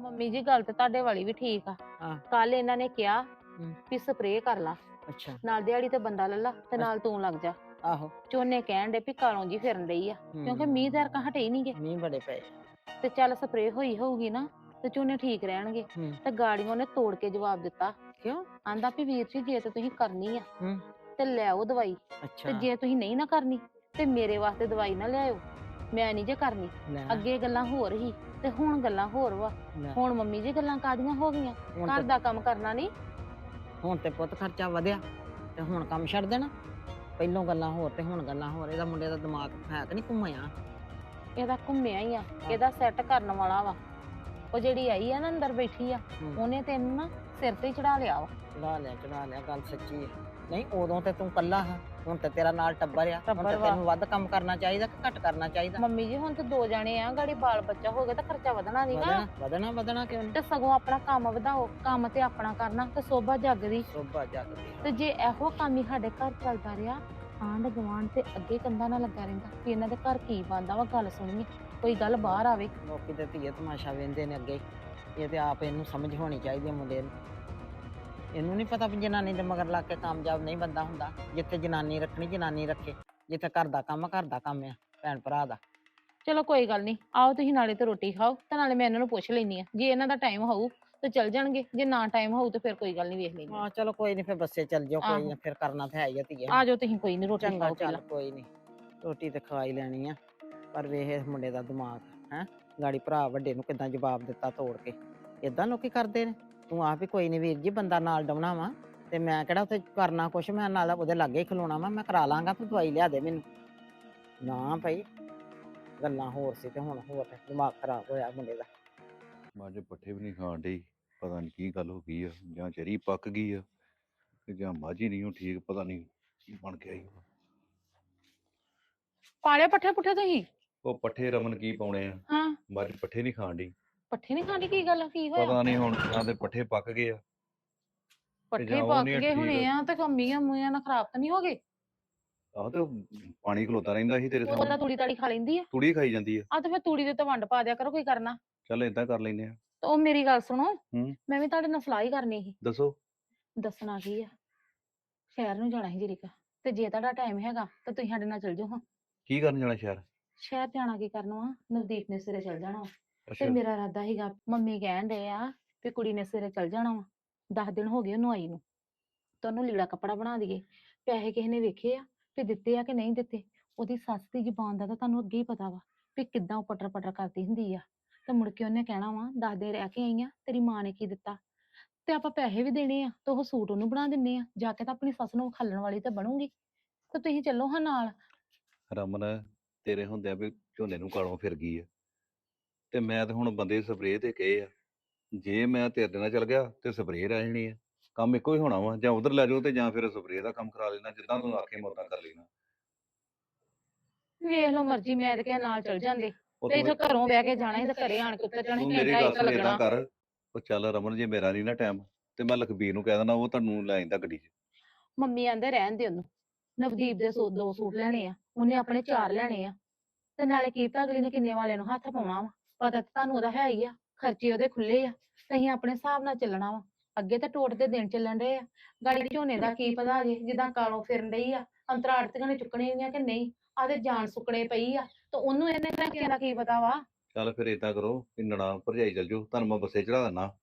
ਮੰਮੀ ਜੀ ਗੱਲ ਤੇ ਤੁਹਾਡੇ ਵਾਲੀ ਵੀ ਠੀਕ ਆ। ਕੱਲ ਇਹਨਾਂ ਨੇ ਕਿਹਾ ਹਮ। ਵੀ ਸਪਰੇਅ ਕਰ ਲਾ। ਅੱਛਾ। ਨਾਲ ਦਿਹਾੜੀ ਤੇ ਬੰਦਾ ਲੈ ਲਾ ਤੇ ਨਾਲ ਤੂੰ ਲੱਗ ਜਾ। ਆਹੋ। ਚੋਨੇ ਕਹਿਣ ਦੇ ਵੀ ਕਾਲੋਂ ਜੀ ਫਿਰਨ ਰਹੀ ਆ। ਕਿਉਂਕਿ ਮੀਂਹ ਦਰ ਕਾ ਹਟੇ ਹੀ ਨਹੀਂਗੇ ਮੀਂਹ ਬੜੇ ਪਏ। ਤੇ ਚੱਲ ਸਪਰੇਅ ਹੋਈ ਹੋਊਗੀ ਨਾ ਤੇ ਚੋਨੇ ਠੀਕ ਰਹਿਣਗੇ। ਹੂੰ। ਤੇ ਗਾੜੀਆਂ ਨੇ ਤੋੜ ਕੇ ਜਵਾਬ ਦਿੱਤਾ। ਕਿਉਂ? ਆਂਦਾ ਵੀ ਵੀਰ ਜੀ ਜੇ ਤੇ ਤੁਸੀਂ ਕਰਨੀ ਆ ਹੂੰ। ਤੇ ਲੈ ਆਓ ਦਵਾਈ। ਅੱਛਾ। ਤੇ ਜੇ ਤੁਸੀਂ ਨਹੀਂ ਨਾ ਕਰਨੀ ਤੇ ਮੇਰੇ ਵਾਸਤੇ ਦਵਾਈ ਨਾ ਲਿਆਇਓ ਮੈਂ ਨਹੀਂ ਜੇ ਕਰਨੀ। ਲੈ ਅੱਗੇ ਗੱਲਾਂ ਹੋਰ ਹੀ ਤੇ ਹੁਣ ਗੱਲਾਂ ਹੋਰ ਵਾ। ਲੈ। ਹੁਣ ਮੰਮੀ ਜੀ ਗੱਲਾਂ ਕਾਦੀਆਂ ਹੋ ਗਈਆਂ? ਹੁਣ ਘਰ ਤੇ ਦਾ ਕੰਮ ਕਰਨਾ ਨਹੀਂ? ਹੁਣ ਤੇ ਪੁੱਤ ਖਰਚਾ ਵਧਿਆ ਤੇ ਹੁਣ ਕੰਮ ਛੱਡ ਦੇਣਾ। ਪਹਿਲੋਂ ਗੱਲਾਂ ਹੋਰ ਤੇ ਹੁਣ ਗੱਲਾਂ ਹੋਰ ਇਹਦਾ ਮੁੰਡੇ ਦਾ ਦਿਮਾਗ ਹੈ ਕਿ ਨਹੀਂ ਘੁੰਮਿਆ। ਇਹਦਾ ਘੁੰਮਿਆ ਹੀ ਆ ਇਹਦਾ ਸੈੱਟ ਕਰਨ ਵਾਲਾ ਵਾ। ਉਹ ਜਿਹੜੀ ਆਈ ਆ ਨਾ ਅੰਦਰ ਬੈਠੀ ਆ ਹੂੰ। ਉਹਨੇ ਤੈਨੂੰ ਨਾ ਸਿਰ ਤੇ ਚੜਾ ਲਿਆ ਵਾ। ਚੜਾ ਲਿਆ ਚੜਾ ਲਿਆ ਗੱਲ ਸੱਚੀ ਹੈ ਨਹੀਂ ਉਦੋਂ ਤੇ ਤੂੰ ਕੱਲਾ ਹੈ ਹੁਣ ਤੇ ਤੇਰਾ ਨਾਲ ਟੱਬਰ ਆ ਹੁਣ ਟੱਬਰ ਤੇ ਵਾ। ਤੈਨੂੰ ਵੱਧ ਕੰਮ ਕਰਨਾ ਚਾਹੀਦਾ ਕਿ ਘੱਟ ਕਰਨਾ ਚਾਹੀਦਾ? ਮੰਮੀ ਜੀ ਹੁਣ ਤੇ ਦੋ ਜਾਣੇ ਆ ਗਾੜੀ ਬਾਲ ਬੱਚਾ ਹੋ ਗਿਆ ਤਾਂ ਖਰਚਾ ਵਧਣਾ ਨਹੀਂਗਾ ਵਧਣਾ ਵਧਣਾ ਵਧਣਾ ਕਿਉਂ ਨਹੀਂ ਤੇ ਸਗੋਂ ਆਪਣਾ ਕੰਮ ਵਧਾਓ ਕੰਮ ਤੇ ਆਪਣਾ ਕਰਨਾ ਤੇ ਸੋਭਾ ਜੱਗਦੀ। ਸੋਭਾ ਜਗਦੀ ਤੇ ਜੇ ਇਹੋ ਕੰਮ ਹੀ ਸਾਡੇ ਘਰ ਚੱਲਦਾ ਰਿਹਾ ਆਂਢ ਗੁਆਂਢ ਤੇ ਅੱਗੇ ਕੰਧਾਂ ਨਾਲ ਲੱਗਾ ਰਹਿੰਦਾ ਵੀ ਇਹਨਾਂ ਦੇ ਘਰ ਕੀ ਬਣਦਾ ਵਾ ਗੱਲ ਸੁਣੀਏ। ਕੋਈ ਗੱਲ ਬਾਹਰ ਆਵੇ। ਲੋਕੀ ਤੇ ਧੀਏ ਤਮਾਸ਼ਾ ਵੇਂਦੇ ਨੇ ਅੱਗੇ। ਇਹ ਤੇ ਆਪ ਇਹਨੂੰ ਸਮਝ ਹੋਣੀ ਚਾਹੀਦੀ ਹੈ ਮੁੰਡੇ ਨੂੰ। ਇਹਨੂੰ ਨਹੀਂ ਪਤਾ ਵੀ ਜਨਾਨੀ ਦੇ ਮਗਰ ਲੱਗ ਕੇ ਕਾਮਯਾਬ ਨਹੀਂ ਬੰਦਾ ਹੁੰਦਾ। ਜਿੱਥੇ ਜਨਾਨੀ ਰੱਖਣੀ ਜਨਾਨੀ ਰੱਖੇ। ਜਿੱਥੇ ਘਰ ਦਾ ਕੰਮ ਘਰ ਦਾ ਕੰਮ ਆ ਭੈਣ ਭਰਾ ਦਾ। ਚਲੋ ਕੋਈ ਗੱਲ ਨਹੀਂ ਆਓ ਤੁਸੀਂ ਨਾਲੇ ਤੇ ਰੋਟੀ ਖਾਓ ਤੇ ਨਾਲੇ ਮੈਂ ਇਹਨਾਂ ਨੂੰ ਪੁੱਛ ਲੈਣੀ ਆ। ਜੇ ਇਹਨਾਂ ਦਾ ਟਾਈਮ ਹੋਊ ਤੇ ਚੱਲ ਜਾਣਗੇ। ਜੇ ਨਾ ਟਾਈਮ ਹੋਊ ਤੇ ਫਿਰ ਕੋਈ ਗੱਲ ਨਹੀਂ ਵੇਖ ਲੈਂਦੇ ਹਾਂ ਚਲੋ ਕੋਈ ਨਹੀਂ ਫਿਰ ਬੱਸੇ ਚੱਲ ਜਾਓ ਕੋਈ ਆਹੋ। ਨਾ ਫਿਰ ਕਰਨਾ ਤੇ ਹੈ ਹੀ ਆ ਧੀਏ। ਆ ਜਾਓ ਤੁਸੀਂ ਕੋਈ ਨਹੀਂ ਰੋਟੀ ਚੰਗਾ ਖਾਓ ਚੱਲ ਪਹਿਲਾਂ। ਕੋਈ ਨਹੀਂ ਰੋਟੀ ਤੇ ਖਾ ਹੀ ਲੈਣੀ ਆ। ਪਰ ਵੇਖ ਇਸ ਮੁੰਡੇ ਦਾ ਦਿਮਾਗ ਹੈ? ਗਾੜੀ ਭਰਾ ਵੱਡੇ ਨੂੰ ਕਿਦਾਂ ਜਵਾਬ ਦਿੱਤਾ ਤੋੜ ਕੇ। ਇਦਾਂ ਲੋਕੀ ਕਰਦੇ ਨੇ। ਤੂੰ ਆਪ ਹੀ ਕੋਈ ਨਹੀਂ ਵੀਰ ਜੀ ਬੰਦਾ ਨਾਲ ਡਾਉਣਾ ਵਾ ਤੇ ਮੈਂ ਕਿਹੜਾ ਉੱਥੇ ਕਰਨਾ ਕੁਛ? ਮੈਂ ਨਾਲ ਉਹਦੇ ਲਾਗੇ ਹੀ ਖਲੋਣਾ ਵਾ ਮੈਂ ਕਰਾ ਲਾਂਗਾ ਤੂੰ ਦਵਾਈ ਲਿਆ ਦੇ ਮੈਨੂੰ। ਨਾ ਭਾਈ ਗੱਲਾਂ ਹੋਰ ਸੀ ਤੇ ਹੁਣ ਹੋਰ ਨੇ, ਦਿਮਾਗ ਖਰਾਬ ਹੋਇਆ ਮੁੰਡੇ ਦਾ। ਮੱਝ ਪੱਠੇ ਵੀ ਨਹੀਂ ਖਾਣ ਡਈ ਪਤਾ ਨਹੀਂ ਕੀ ਗੱਲ ਹੋ ਗਈ ਆ ਜਾਂ ਚਰੀ ਪੱਕ ਗਈ ਆ ਤੇ ਜਾਂ ਮੱਝ ਹੀ ਨਹੀਂ ਉਹ ਠੀਕ ਪਤਾ ਨਹੀਂ ਕੀ ਬਣ ਗਿਆ ਈ। ਪਾਲੇ ਪੱਠੇ ਪੁੱਠੇ ਤੁਸੀਂ? ਉਹ ਪੱਠੇ ਰਮਨ ਕੀ ਪਾਉਣੇ ਆ? ਹਾਂ। ਮੱਝ ਪੱਠੇ ਨਹੀਂ ਖਾਣ ਡਈ। ਪੱਠੇ ਨਹੀਂ ਖਾਂਦੀ ਕੀ ਗੱਲ ਆ? ਕੀ ਹੋਇਆ? ਪਤਾ ਨਹੀਂ ਹੁਣ ਜਾਂ ਦੇ ਪੱਠੇ ਪੱਕ ਗਏ ਆ। ਪੱਠੇ ਜਾਂ ਉਹ ਪੱਕ ਗਏ ਹੁਣੇ। ਆ ਤੇ ਕੰਮੀਆਂ ਮੂਆਂ ਨਾਲ ਖਰਾਬ ਤਾਂ ਨਹੀਂ ਹੋ ਗਏ? ਆਹ ਤੇ ਉਹ ਪਾਣੀ ਖਲੋਤਾ ਰਹਿੰਦਾ ਸੀ ਤੇਰੇ ਉਹਦਾ ਸਾਹਮਣੇ। ਤੂੜੀ ਤਾੜੀ ਖਾ ਲੈਂਦੀ ਆ? ਤੂੜੀ ਖਾਈ ਜਾਂਦੀ ਆ। ਆ ਤੇ ਫਿਰ ਤੂੜੀ ਦੇ ਤਾਂ ਵੰਡ ਪਾ ਦਿਆ ਕਰੋ ਕੋਈ ਕਰਨਾ। ਚੱਲ ਏਦਾਂ ਕਰ ਲੈਨੇ ਆ। ਤੇ ਉਹ ਮੇਰੀ ਗੱਲ ਸੁਣੋ ਹੂੰ। ਮੈਂ ਵੀ ਤੁਹਾਡੇ ਨਾਲ ਸਲਾਹ ਹੀ ਕਰਨੀ ਸੀ। ਦੱਸੋ। ਦੱਸਣਾ ਕੀ ਆ? ਸ਼ਹਿਰ ਨੂੰ ਜਾਣਾ ਸੀ ਜਰੀਕਾ। ਤੇ ਜੇ ਤੁਹਾਡਾ ਟਾਈਮ ਹੈਗਾ ਤਾਂ ਤੁਸੀਂ ਸਾਡੇ ਨਾਲ ਚੱਲ ਜਾਓ ਹਾਂ। ਕੀ ਕਰਨ ਜਾਣਾ ਸ਼ਹਿਰ? ਸ਼ਹਿਰ ਜਾਣਾ ਕੀ ਕਰਨਾ ਵਾ? ਨਵਦੀਪ ਨੇ ਸਿਰੇ ਚੱਲ ਜਾਣਾ ਵਾ। ਤੇ ਮੇਰਾ ਇਰਾਦਾ ਸੀਗਾ ਮੰਮੀ ਕਹਿਣ ਡਏ ਆ ਵੀ ਕੁੜੀ ਨੇ ਸਿਰੇ ਚੱਲ ਜਾਣਾ ਵਾ। 10 ਦਿਨ ਹੋ ਗਏ ਉਹਨੂੰ ਆਈ ਨੂੰ। ਤਾਂ ਉਹਨੂੰ ਲੀੜਾ ਕੱਪੜਾ ਬਣਾ ਦਈਏ। ਪੈਸੇ ਕਿਸੇ ਨੇ ਵੇਖੇ ਆ ਵੀ ਦਿੱਤੇ ਆ ਕਿ ਨਹੀਂ ਦਿੱਤੇ? ਉਹਦੀ ਸੱਸ ਦੀ ਜ਼ੁਬਾਨ ਦਾ ਤਾਂ ਤੁਹਾਨੂੰ ਅੱਗੇ ਹੀ ਪਤਾ ਵਾ ਵੀ ਕਿੱਦਾਂ ਉਹ ਪਟਰ ਪਟਰ ਕਰਦੀ ਹੁੰਦੀ ਆ। ਤੇ ਮੁੜ ਕੇ ਉਹਨੇ ਕਹਿਣਾ ਵਾ ਦਸ ਦਿਨ ਰਹਿ ਕੇ ਆਈ ਆ ਤੇਰੀ ਮਾਂ ਨੇ ਕੀ ਦਿੱਤਾ? ਤੇ ਆਪਾਂ ਪੈਸੇ ਵੀ ਦੇਣੇ ਆ ਤੇ ਉਹ ਸੂਟ ਉਹਨੂੰ ਬਣਾ ਦਿੰਨੇ ਆ। ਜਾ ਕੇ ਤਾਂ ਆਪਣੀ ਸੱਸ ਨੂੰ ਖਾਲਣ ਵਾਲੀ ਤਾਂ ਬਣੂਗੀ। ਤੇ ਤੁਸੀਂ ਚੱਲੋ ਹਾਂ ਨਾਲ। ਰਮਨ ਤੇਰੇ ਹੁੰਦਿਆਂ ਵੀ ਝੋਨੇ ਨੂੰ ਕਾਲੋਂ ਫਿਰ ਗਈ ਆ? ਤੇ ਮੈਂ ਤੇ ਹੁਣ ਬੰਦੇ ਸਪਰੇਅ ਤੇ ਕਹੇ ਆ। ਜੇ ਮੈਂ ਤੇਰੇ ਨਾਲ ਚੱਲ ਗਿਆ ਤੇ ਸਪਰੇਅ ਰਹਿ ਜਾਣੀ ਆ। ਕੰਮ ਇੱਕੋ ਹੀ ਹੋਣਾ ਵਾ ਜਾਂ ਉਧਰ ਲੈ ਜਾਓ ਤੇ ਜਾਂ ਫਿਰ ਸਪਰੇਅ ਦਾ ਕੰਮ ਕਰਾ ਲੈਣਾ ਜਿੱਦਾਂ ਤੂੰ ਆਖੇ ਮੈਂ ਉਦਾਂ ਕਰ ਲੈਣਾ। ਵੇਖ ਲਓ ਮਰਜ਼ੀ ਮੈਂ ਤੇ ਕਿਹਾ ਨਾਲ ਚੱਲ ਜਾਂਦੇ। ਉਹ ਤੇ ਤੂੰ ਇਥੋਂ ਘਰੋਂ ਬਹਿ ਕੇ ਜਾਣਾ ਸੀ ਤੇ ਘਰੇ ਆਣ ਕੇ ਉੱਤਰ ਜਾਣਾ ਤੂੰ ਸੀ ਮੇਰੀ ਗੱਲ ਸੁਣ ਲੱਗਣਾ। ਕਰ। ਉਹ ਚੱਲ ਰਮਨ ਜੇ ਮੇਰਾ ਨਹੀਂ ਨਾ ਟਾਈਮ ਤੇ ਮੈਂ ਲਖਬੀਰ ਨੂੰ ਕਹਿ ਦੇਣਾ ਉਹ ਤੁਹਾਨੂੰ ਲੈ ਜਾਂਦਾ ਗੱਡੀ 'ਚ। ਮੰਮੀ ਆਂਦੇ ਰਹਿਣ ਦੇ ਉਹਨੂੰ। ਨਵਦੀਪ ਦੇ ਸੂ ਦੋ ਸੂਟ ਲੈਣੇ ਆ, ਉਹਨੇ ਆਪਣੇ ਚਾਰ ਲੈਣੇ ਆ। ਤੇ ਨਾਲੇ ਕੀ ਪਤਾ ਅਗਲੀ ਨੇ ਕਿੰਨੇ ਵਾਲਿਆਂ ਨੂੰ ਹੱਥ ਪਾਉਣਾ ਵਾ। ਪਤਾ ਤਾਂ ਤੁਹਾਨੂੰ ਉਹਦਾ ਹੈ ਹੀ ਆ, ਖਰਚੇ ਉਹਦੇ ਖੁੱਲੇ ਆ ਤੇ ਅਸੀਂ ਆਪਣੇ ਹਿਸਾਬ ਨਾਲ ਚੱਲਣਾ ਵਾ। ਅੱਗੇ ਤਾਂ ਟੋਟ ਦੇ ਦਿਨ ਚੱਲਣ ਰਹੇ ਆ। ਗਾੜੀ ਝੋਨੇ ਦਾ ਕੀ ਪਤਾ ਜੇ ਜਿੱਦਾਂ ਕਾਲੋਂ ਫਿਰਨ ਡਈ ਆ ਅੰਤਰਾੜ ਤੇ ਨੇ ਚੁੱਕਣੇ ਆ ਕਿ ਨਹੀਂ ਆਦੇ ਜਾਨ ਸੁੱਕਣੇ ਪਈ ਆ। ਤੇ ਉਹਨੂੰ ਇਹਨੇ ਟਾਂਕਿਆਂ ਕੀ ਪਤਾ ਵਾ। ਚੱਲ ਫਿਰ ਏਦਾਂ ਕਰੋ ਕਿ ਨਣਾ ਭਰਜਾਈ ਚੱਲ ਜਾਓ, ਤੁਹਾਨੂੰ ਮੈਂ ਬੱਸੇ ਚੜਾ ਦਿੰਦਾ।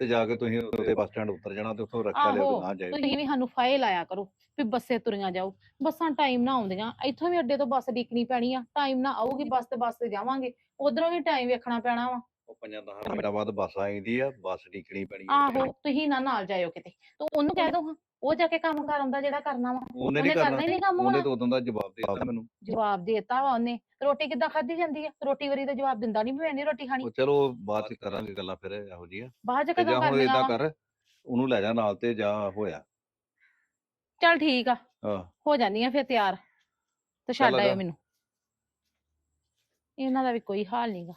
ਤੇ ਜਾ ਕੇ ਤੁਸੀਂ ਉੱਤੇ ਬੱਸ ਸਟੈਂਡ ਉਤਰ ਜਾਣਾ ਤੇ ਉੱਥੋਂ ਰੱਖਿਆ ਲਿਓ ਆਹੋ ਤੇ ਨਾ ਜਾਇਓ ਤੁਸੀਂ ਵੀ ਸਾਨੂੰ ਫਾਇਲ ਲਾਇਆ ਕਰੋ ਵੀ ਬੱਸੇ ਤੁਰੀਆਂ ਜਾਓ। ਬੱਸਾਂ ਟਾਈਮ ਨਾਲ ਆਉਂਦੀਆਂ ਇੱਥੋਂ ਵੀ ਅੱਡੇ ਤੋਂ ਬੱਸ ਡਿੱਕਣੀ ਪੈਣੀ ਆ ਟਾਈਮ ਨਾਲ ਆਊਗੀ ਬੱਸ ਤੇ ਬੱਸ ਤੇ ਜਾਵਾਂਗੇ ਉਧਰੋਂ ਵੀ ਟਾਈਮ ਵੇਖਣਾ ਪੈਣਾ ਵਾ। ਉਹ ਪੰਜਾਂ ਦਸਾਂ ਮਿੰਟਾਂ ਬਾਅਦ ਬੱਸ ਆਈਂਦੀ ਆ ਬੱਸ ਢੀਕਣੀ ਪੈਣੀ ਆ। ਆਹੋ ਤੁਸੀਂ ਨਾ ਨਾਲ ਜਾਇਓ ਕਿਤੇ ਤੂੰ ਉਹਨੂੰ ਕਹਿ ਦੋ ਹਾਂ। ਉਹ ਜਾ ਕੇ ਕੰਮ ਕਰ ਆਉਂਦਾ ਜਿਹੜਾ ਕਰਨਾ ਵਾ। ਉਹਨੇ ਨਹੀਂ ਕਰਨਾ ਕਰਨਾ ਹੀ ਨਹੀਂ ਕੰਮ ਉਹਨੇ ਹੋਣਾ। ਤਾਂ ਉਦੋਂ ਦਾ ਜਵਾਬ ਦੇ ਦਿੱਤਾ ਮੈਨੂੰ। ਜਵਾਬ ਦੇਤਾ ਵਾ ਉਹਨੇ। ਰੋਟੀ ਕਿੱਦਾਂ ਖਾਧੀ ਜਾਂਦੀ ਆ? ਰੋਟੀ ਵਾਰੀ ਤਾਂ ਜਵਾਬ ਦਿੰਦਾ ਨਹੀਂ ਵੀ ਨਹੀਂ ਰੋਟੀ ਖਾਣੀ। ਉਹ ਚਲੋ ਬਾਅਦ ਚ ਕਰਾਂਗੇ ਗੱਲਾਂ ਫਿਰ ਇਹੋ ਜਿਹੀਆਂ। ਬਾਅਦ ਚ ਤੇ ਕਦੋਂ ਜਾਂ ਹੁਣ ਕਰਨੀਆਂ ਵਾ? ਕਰ ਉਹਨੂੰ ਲੈ ਜਾ ਨਾਲ ਤੇ ਜਾ ਹੋਇਆ। ਚੱਲ ਠੀਕ ਆ। ਹਾਂ। ਹੋ ਜਾਂਦੀਆਂ ਫਿਰ ਤਿਆਰ। ਤੇ ਚੱਲ ਛੱਡ ਆਇਓ ਅਗਾ। ਮੈਨੂੰ। ਇਹਨਾਂ ਦਾ ਵੀ ਕੋਈ ਹਾਲ ਨਹੀਂਗਾ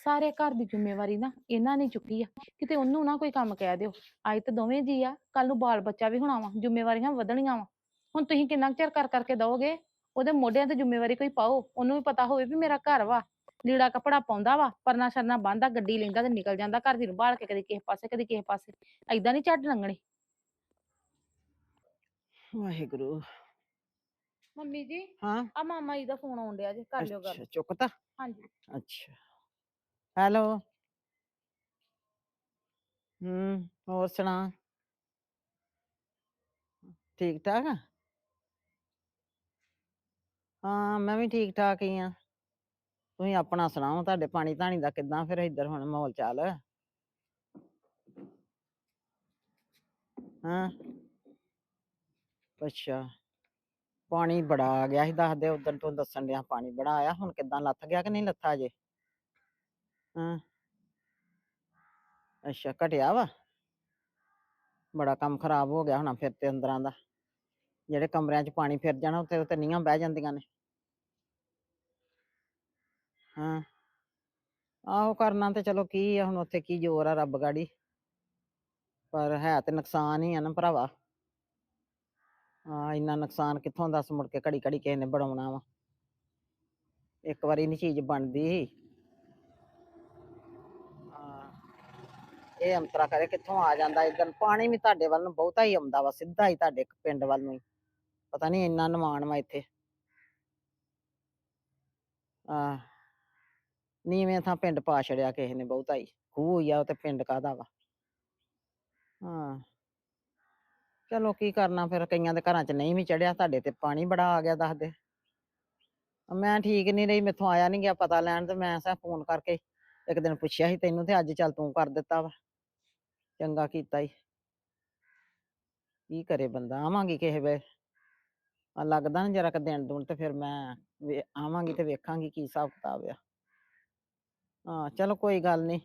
ਸਾਰੇ ਘਰ ਦੀ ਜ਼ਿੰਮੇਵਾਰੀ ਨਾ ਇਹਨਾਂ ਨੇ ਚੁੱਕੀ ਆ। ਕਿਤੇ ਉਹਨੂੰ ਨਾ ਕੋਈ ਕੰਮ ਕਹਿ ਦਿਓ। ਅੱਜ ਤੇ ਦੋਵੇਂ ਜੀ ਆ ਕੱਲ ਨੂੰ ਬਾਲ ਬੱਚਾ ਵੀ ਹੋਣਾ ਵਾ ਜ਼ਿੰਮੇਵਾਰੀਆਂ ਵਧਣੀਆਂ ਵਾ। ਹੁਣ ਤੁਸੀਂ ਕਿੰਨਾ ਕੁ ਚਿਰ ਕਰ ਕਰਕੇ ਦਓਗੇ? ਉਹਦੇ ਮੋਢਿਆਂ ਤੇ ਜ਼ਿੰਮੇਵਾਰੀ ਕੋਈ ਪਾਓ। ਉਹਨੂੰ ਵੀ ਪਤਾ ਹੋਵੇ ਵੀ ਮੇਰਾ ਘਰ ਵਾ। ਲੀੜਾ ਕੱਪੜਾ ਪਾਉਂਦਾ ਵਾ ਪਰਨਾ ਸ਼ਰਨਾ ਬੰਨਦਾ ਗੱਡੀ ਲੈਂਦਾ ਤੇ ਨਿਕਲ ਜਾਂਦਾ ਘਰ ਦੀ ਨੂੰ ਬਾਲ ਕੇ ਕਦੀ ਕਿਸੇ ਪਾਸੇ ਕਦੀ ਕਿਸੇ ਪਾਸੇ। ਐਦਾਂ ਨਹੀਂ ਝੱਡ ਲੰਗਣੇ ਵਾਹਿਗੁਰੂ। ਮੰਮੀ ਜੀ ਹਾਂ? ਆ ਮਾਮਾ ਜੀ ਦਾ ਫੋਨ ਆਉਣ ਡਿਆ ਜੀ ਕਰ ਲਿਓ ਗੱਲ। ਅੱਛਾ ਚੁੱਕਤਾ ਹਾਂਜੀ। ਅੱਛਾ। ਹੈਲੋ। ਹੂੰ, ਹੋਰ ਸੁਣਾ? ਠੀਕ ਠਾਕ ਆ? ਹਾਂ, ਮੈਂ ਵੀ ਠੀਕ ਠਾਕ ਹੀ ਆ। ਤੁਸੀਂ ਆਪਣਾ ਸੁਣਾਓ, ਤੁਹਾਡੇ ਪਾਣੀ ਧਾਣੀ ਦਾ ਕਿੱਦਾਂ, ਫਿਰ ਇੱਧਰ ਹੁਣ ਮਾਹੌਲ ਚਾਲ? ਹਾਂ? ਅੱਛਾ, ਪਾਣੀ ਬੜਾ ਆ ਗਿਆ ਸੀ, ਦੱਸਦੇ ਉਦੋਂ ਤੋਂ ਦੱਸਣ ਡਿਆ, ਪਾਣੀ ਬੜਾ ਆਇਆ, ਹੁਣ ਕਿੱਦਾਂ ਲੱਥ ਗਿਆ ਕਿ ਨਹੀਂ ਲੱਥਾ ਜੇ? ਹਾਂ। ਅੱਛਾ, ਘਟਿਆ ਵਾ? ਬੜਾ ਕੰਮ ਖਰਾਬ ਹੋ ਗਿਆ ਹੋਣਾ ਫਿਰ ਤੇ ਅੰਦਰਾਂ ਦਾ। ਜਿਹੜੇ ਕਮਰਿਆਂ 'ਚ ਪਾਣੀ ਫਿਰ ਜਾਣਾ, ਉੱਥੇ ਤੇ ਨੀਆਂ ਬਹਿ ਜਾਂਦੀਆਂ ਨੇ। ਹਾਂ। ਆਹੋ, ਕਰਨਾ ਤੇ ਚਲੋ ਕੀ ਆ, ਹੁਣ ਉੱਥੇ ਕੀ ਜ਼ੋਰ ਆ ਰੱਬ ਗਾੜੀ। ਪਰ ਹੈ ਤੇ ਨੁਕਸਾਨ ਹੀ ਆ ਨਾ ਭਰਾਵਾ। ਹਾਂ, ਇੰਨਾ ਨੁਕਸਾਨ ਕਿੱਥੋਂ ਦੱਸ ਮੁੜ ਕੇ ਘੜੀ ਘੜੀ ਕਿਸੇ ਨੇ ਬਣਾਉਣਾ ਵਾ। ਇੱਕ ਵਾਰੀ ਨਹੀਂ ਚੀਜ਼ ਬਣਦੀ ਹਾਂ ਇਹ ਅੰਤਰਾ ਕਰੇ ਕਿੱਥੋਂ ਆ ਜਾਂਦਾ ਇਧਰ ਪਾਣੀ ਵੀ ਤੁਹਾਡੇ ਵੱਲ ਨੂੰ ਬਹੁਤਾ ਹੀ ਆਉਂਦਾ ਵਾ, ਸਿੱਧਾ ਹੀ ਤੁਹਾਡੇ ਪਿੰਡ ਵੱਲ ਨੂੰ ਹੀ। ਪਤਾ ਨਹੀਂ ਇੰਨਾ ਨਿਮਾਣ ਵਾ ਇੱਥੇ। ਆ ਨੀਵੇਂ ਥਾਂ ਪਿੰਡ ਪਾ ਛੜਿਆ ਕਿਸੇ ਨੇ ਬਹੁਤਾ ਹੀ, ਖੂਹ ਹੋਈ ਆ ਉਹ ਤੇ ਪਿੰਡ ਕਾਹਦਾ ਵਾ। ਹਾਂ। ਚਲੋ ਕੀ ਕਰਨਾ ਫਿਰ, ਕਈਆਂ ਦੇ ਘਰਾਂ 'ਚ ਨਹੀਂ ਵੀ ਚੜਿਆ, ਤੁਹਾਡੇ ਤੇ ਪਾਣੀ ਬੜਾ ਆ ਗਿਆ ਦੱਸਦੇ। ਮੈਂ ਠੀਕ ਨਹੀਂ ਰਹੀ, ਮੈਥੋਂ ਆਇਆ ਨਹੀਂ ਗਿਆ ਪਤਾ ਲੈਣ ਤੇ ਮੈਂ ਸਾ ਫੋਨ ਕਰਕੇ ਇੱਕ ਦਿਨ ਪੁੱਛਿਆ ਸੀ ਤੈਨੂੰ ਤੇ ਅੱਜ ਚੱਲ ਤੂੰ ਕਰ ਦਿੱਤਾ ਵਾ। ਚੰਗਾ ਕੀਤਾ ਈ। ਕੀ ਕਰੇ ਬੰਦਾ, ਆਵਾਂਗੀ ਕਿਸੇ ਵੇ ਆ ਲੱਗਦਾ ਨਾ ਜਰਾ ਕ ਦਿਨ ਦੁਨ ਤੇ ਫਿਰ ਮੈਂ ਵੇ- ਆਵਾਂਗੀ ਤੇ ਵੇਖਾਂਗੀ ਕੀ ਹਿਸਾਬ ਕਿਤਾਬ ਆ। ਹਾਂ, ਚਲੋ ਕੋਈ ਗੱਲ ਨਹੀਂ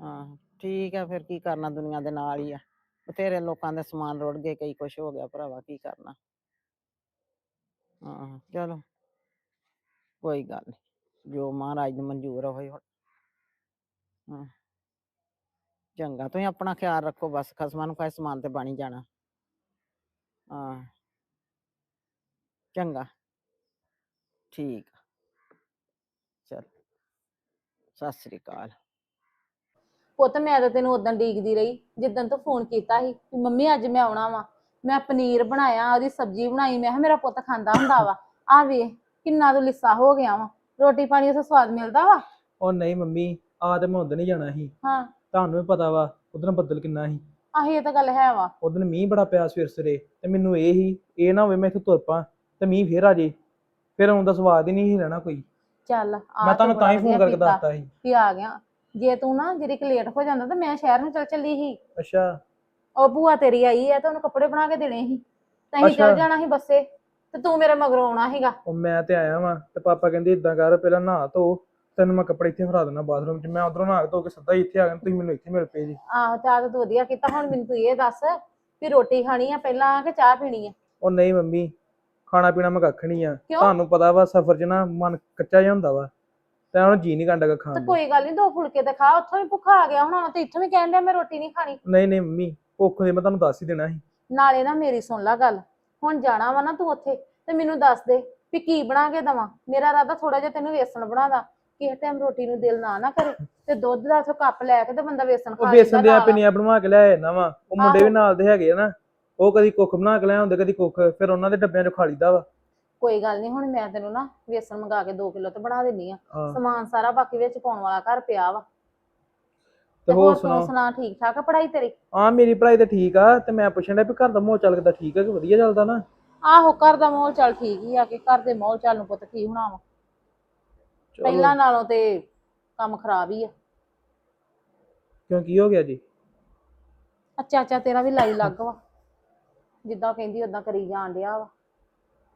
ਹਾਂ, ਠੀਕ ਆ ਫਿਰ ਕੀ ਕਰਨਾ ਦੁਨੀਆ ਦੇ ਨਾਲ ਹੀ ਆ। ਬਥੇਰੇ ਲੋਕਾਂ ਦੇ ਸਮਾਨ ਰੁੜ ਗਏ, ਕਈ ਕੁਛ ਹੋ ਗਿਆ ਭਰਾਵਾ, ਕੀ ਕਰਨਾ। ਹਾਂ, ਚਲੋ। ਕੋਈ ਗੱਲ ਨਹੀਂ ਜੋ ਮਹਾਰਾਜ ਨੂੰ ਮਨਜ਼ੂਰ ਹੋਏ ਹੁਣ। ਹਾਂ। ਚੰਗਾ ਤੁਸੀਂ ਆਪਣਾ ਖਿਆਲ ਰੱਖੋ ਬਸ ਖਸਮਾਂ ਨੂੰ ਕਾਹ ਸਮਾਨ ਤੇ ਬਣੀ ਜਾਣਾ। ਹਾਂ। ਚੰਗਾ। ਠੀਕ। ਆ ਚਲ। ਸਤਿ ਸ੍ਰੀ ਅਕਾਲ। ਪੁੱਤ ਮੈਂ ਤਾਂ ਤੈਨੂੰ ਉਦੋਂ ਡੀਕਦੀ ਰਹੀ ਜਿੱਦਣ ਤੂੰ ਫੋਨ ਕੀਤਾ ਸੀ ਵੀ ਮੰਮੀ ਅੱਜ ਮੈਂ ਆਉਣਾ ਵਾ। ਮੈਂ ਪਨੀਰ ਬਣਾਇਆ ਉਹਦੀ ਸਬਜ਼ੀ ਬਣਾਈ ਮੈਂ ਕਿਹਾ ਮੇਰਾ ਪੁੱਤ ਖਾਂਦਾ ਹੁੰਦਾ ਵਾ। ਆ ਵੇਖ ਕਿੰਨਾ ਤੂੰ ਲਿੱਸਾ ਹੋ ਗਿਆ ਵਾ। ਰੋਟੀ ਪਾਣੀ ਉੱਥੇ ਸਵਾਦ ਮਿਲਦਾ ਵਾ? ਉਹ ਨਹੀਂ ਮੰਮੀ ਆ ਤੇ ਮੈਂ ਉਦੋਂ ਹੀ ਜਾਣਾ ਸੀ। ਹਾਂ। ਤੁਹਾਨੂੰ ਵੀ ਪਤਾ ਵਾ ਉਦੋਂ ਬੱਦਲ ਕਿੰਨਾ ਸੀ। ਆਹੀ ਇਹ ਤਾਂ ਗੱਲ ਹੈ ਵਾ। ਉਦੋਂ ਮੀਂਹ ਬੜਾ ਪਿਆ ਸਵੇਰ ਸਵੇਰੇ ਤੇ ਮੈਨੂੰ ਇਹ ਹੀ ਇਹ ਨਾ ਹੋਵੇ ਮੈਂ ਇੱਥੋਂ ਤੁਰ ਪਾ ਤੇ ਮੀਂਹ ਫੇਰ ਆ ਜੇ ਫਿਰ ਆਉਣ ਦਾ ਸਵਾਦ ਹੀ ਨਹੀਂ ਰਹਿਣਾ ਕੋਈ। ਚੱਲ ਆ ਮੈਂ ਤੁਹਾਨੂੰ ਤਾਂ ਹੀ ਫੋਨ ਕਰਕੇ ਦੱਸਤਾ ਸੀ। ਵੀ ਆ ਗਿਆ। ਜੇ ਤੂੰ ਨਾ ਜਿਹੜੀ ਕਿ ਲੇਟ ਹੋ ਜਾਂਦਾ ਤਾਂ ਮੈਂ ਸ਼ਹਿਰ ਨੂੰ ਚੱਲ ਚੱਲੀ ਸੀ। ਅੱਛਾ। ਉਹ ਭੂਆ ਤੇਰੀ ਆਈ ਹੈ ਤਾਂ ਉਹਨੂੰ ਕੱਪੜੇ ਬਣਾ ਕੇ ਦੇਣੇ ਸੀ। ਤਾਂ ਅਸੀਂ ਚੱਲ। ਜਾਣਾ ਸੀ ਬੱਸੇ ਤੇ ਤੂੰ ਮੇਰੇ ਮਗਰੋਂ ਆਉਣਾ ਸੀਗਾ। ਉਹ ਮੈਂ ਤੇ ਆਇਆ ਵਾਂ ਤੇ ਪਾਪਾ ਕਹਿੰਦੇ ਇਦਾਂ ਕਰ ਪਹਿਲਾਂ ਨਹਾ ਧੋ ਤੈਨੂੰ ਮੈਂ ਕੱਪੜੇ ਇੱਥੇ ਫੜਾ ਦੇਣਾ ਬਾਥਰੂਮ 'ਚ। ਮੈਂ ਉਧਰੋਂ ਨਹਾ ਧੋ ਕੇ ਸਿੱਧਾ ਹੀ ਇੱਥੇ ਆ ਗਿਆ ਤੁਸੀਂ ਮੈਨੂੰ ਇੱਥੇ ਮਿਲ ਪਏ ਜੀ। ਆਹੋ ਚਾਹ ਤਾਂ ਤੂੰ ਵਧੀਆ ਕੀਤਾ ਹੁਣ ਮੈਨੂੰ ਤੂੰ ਇਹ ਦੱਸ ਵੀ ਰੋਟੀ ਖਾਣੀ ਆ ਪਹਿਲਾਂ ਕਿ ਚਾਹ ਪੀਣੀ ਆ? ਉਹ ਨਹੀਂ ਮੰਮੀ ਖਾਣਾ ਪੀਣਾ ਮੈਂ ਕੱਖ ਨਹੀਂ ਆ। ਕਿਉਂ? ਤੁਹਾਨੂੰ ਪਤਾ ਵਾ ਸਫ਼ਰ 'ਚ ਨਾ ਮਨ ਕੱਚਾ ਜਿਹਾ ਹੁੰਦਾ ਵਾ ਤੇ ਉਹਨੂੰ ਜੀ ਨਹੀਂ ਕਰਦਾ ਖਾਣ ਤੇ ਨੂੰ। ਕੋਈ ਗੱਲ ਨਹੀਂ ਦੋ ਫੁਲਕੇ ਤੇ ਖਾ ਉੱਥੋਂ ਵੀ ਭੁੱਖਾ ਆ ਗਿਆ ਹੁਣ ਤੇ ਇੱਥੋਂ ਵੀ ਕਹਿਣ ਡਿਆ ਮੈਂ ਰੋਟੀ ਨਹੀਂ ਖਾਣੀ। ਨਹੀਂ ਨਹੀਂ ਮੰਮੀ ਭੁੱਖ ਦੇ ਮੈਂ ਤੁਹਾਨੂੰ ਦੱਸ ਹੀ ਦੇਣਾ ਸੀ। ਨਾਲੇ ਨਾ ਮੇਰੀ ਸੁਣ ਲੈ ਗੱਲ ਹੁਣ ਜਾਣਾ ਵਾ ਨਾ ਤੂੰ ਉੱਥੇ ਤੇ ਮੈਨੂੰ ਦੱਸ ਦੇ ਵੀ ਕੀ ਬਣਾ ਕੇ ਦਵਾਂ। ਮੇਰਾ ਇਰਾਦਾ ਥੋੜਾ ਜਿਹਾ ਤੈਨੂੰ ਵੇਸਣ ਬਣਾਦਾ ਕਿਸੇ ਟਾਈਮ ਰੋਟੀ ਨੂੰ ਦਿਲ ਨਾ ਨਾ ਕਰੇ ਤੇ ਦੁੱਧ ਦਾ ਇੱਥੋਂ ਕੱਪ ਲੈ ਕੇ ਤੇ ਬੰਦਾ ਵੇਸਣ ਉਹ ਖਾ ਬੇਸਨ ਲੈਂਦਾ ਦੀਆਂ ਨਾਲ। ਪਿੰਨੀਆਂ ਬਣਵਾ ਕੇ ਲਿਆਏ ਨਾ ਵਾ। ਉਹ ਮੁੰਡੇ ਵੀ। ਨਾਲ ਦੇ ਹੈਗੇ ਆ ਨਾ। ਉਹ ਕਦੀ ਕੁੱਖ ਬਣਾ ਕੇ ਲਿਆਉਂਦੇ ਕਦੀ ਕੁੱਖ। ਫਿਰ ਉਹਨਾਂ ਦੇ ਡੱਬਿਆਂ 'ਚ ਖਾ ਲਈਦਾ ਵਾ। ਕੋਈ ਗੱਲ ਨਹੀਂ ਹੁਣ ਮੈਂ ਤੈਨੂੰ ਨਾ ਵੇਸਣ ਮੰਗਾ ਕੇ 2 ਕਿਲੋ ਤੇ ਬਣਾ ਦਿੰਨੀ ਆ। ਹਾਂ। ਸਮਾਨ ਸਾਰਾ ਬਾਕੀ ਵਿੱਚ ਪਾਉਣ ਵਾਲਾ ਘਰ ਪਿਆ ਵਾ। ਤੇ ਹੋਰ ਤੂੰ ਸੁਣਾਓ? ਸੁਣਾ ਠੀਕ ਠਾਕ ਆ ਪੜਾਈ ਤੇਰੀ? ਹਾਂ ਮੇਰੀ ਪੜ੍ਹਾਈ ਤੇ ਠੀਕ ਆ ਤੇ ਮੈਂ ਪੁੱਛਣ ਡਿਆ ਵੀ ਘਰ ਦਾ ਮਾਹੌਲ ਚੱਲਦਾ ਠੀਕ ਆ ਕਿ ਵਧੀਆ ਚੱਲਦਾ ਨਾ? ਆਹੋ ਘਰ ਦਾ ਮਾਹੌਲ ਚੱਲ ਠੀਕ ਹੀ ਆ ਕਿ ਘਰ ਦੇ ਮਾਹੌਲ ਚੱਲ ਨੂੰ ਪੁੱਤ ਕੀ ਹੋਣਾ ਵਾ। ਚਲੋ, ਪਹਿਲਾਂ ਨਾਲੋਂ ਤੇ ਕੰਮ ਖਰਾਬ ਹੀ ਆ। ਕਿਉਂ ਕੀ ਹੋ ਗਿਆ ਜੀ? ਆ ਚਾਚਾ ਤੇਰਾ ਵੀ ਲਾਈ ਲੱਗ ਵਾ। ਜਿੱਦਾਂ ਕਹਿੰਦੀ ਉਦਾਂ ਕਰੀ ਜਾਣ ਡਿਆ ਵਾ।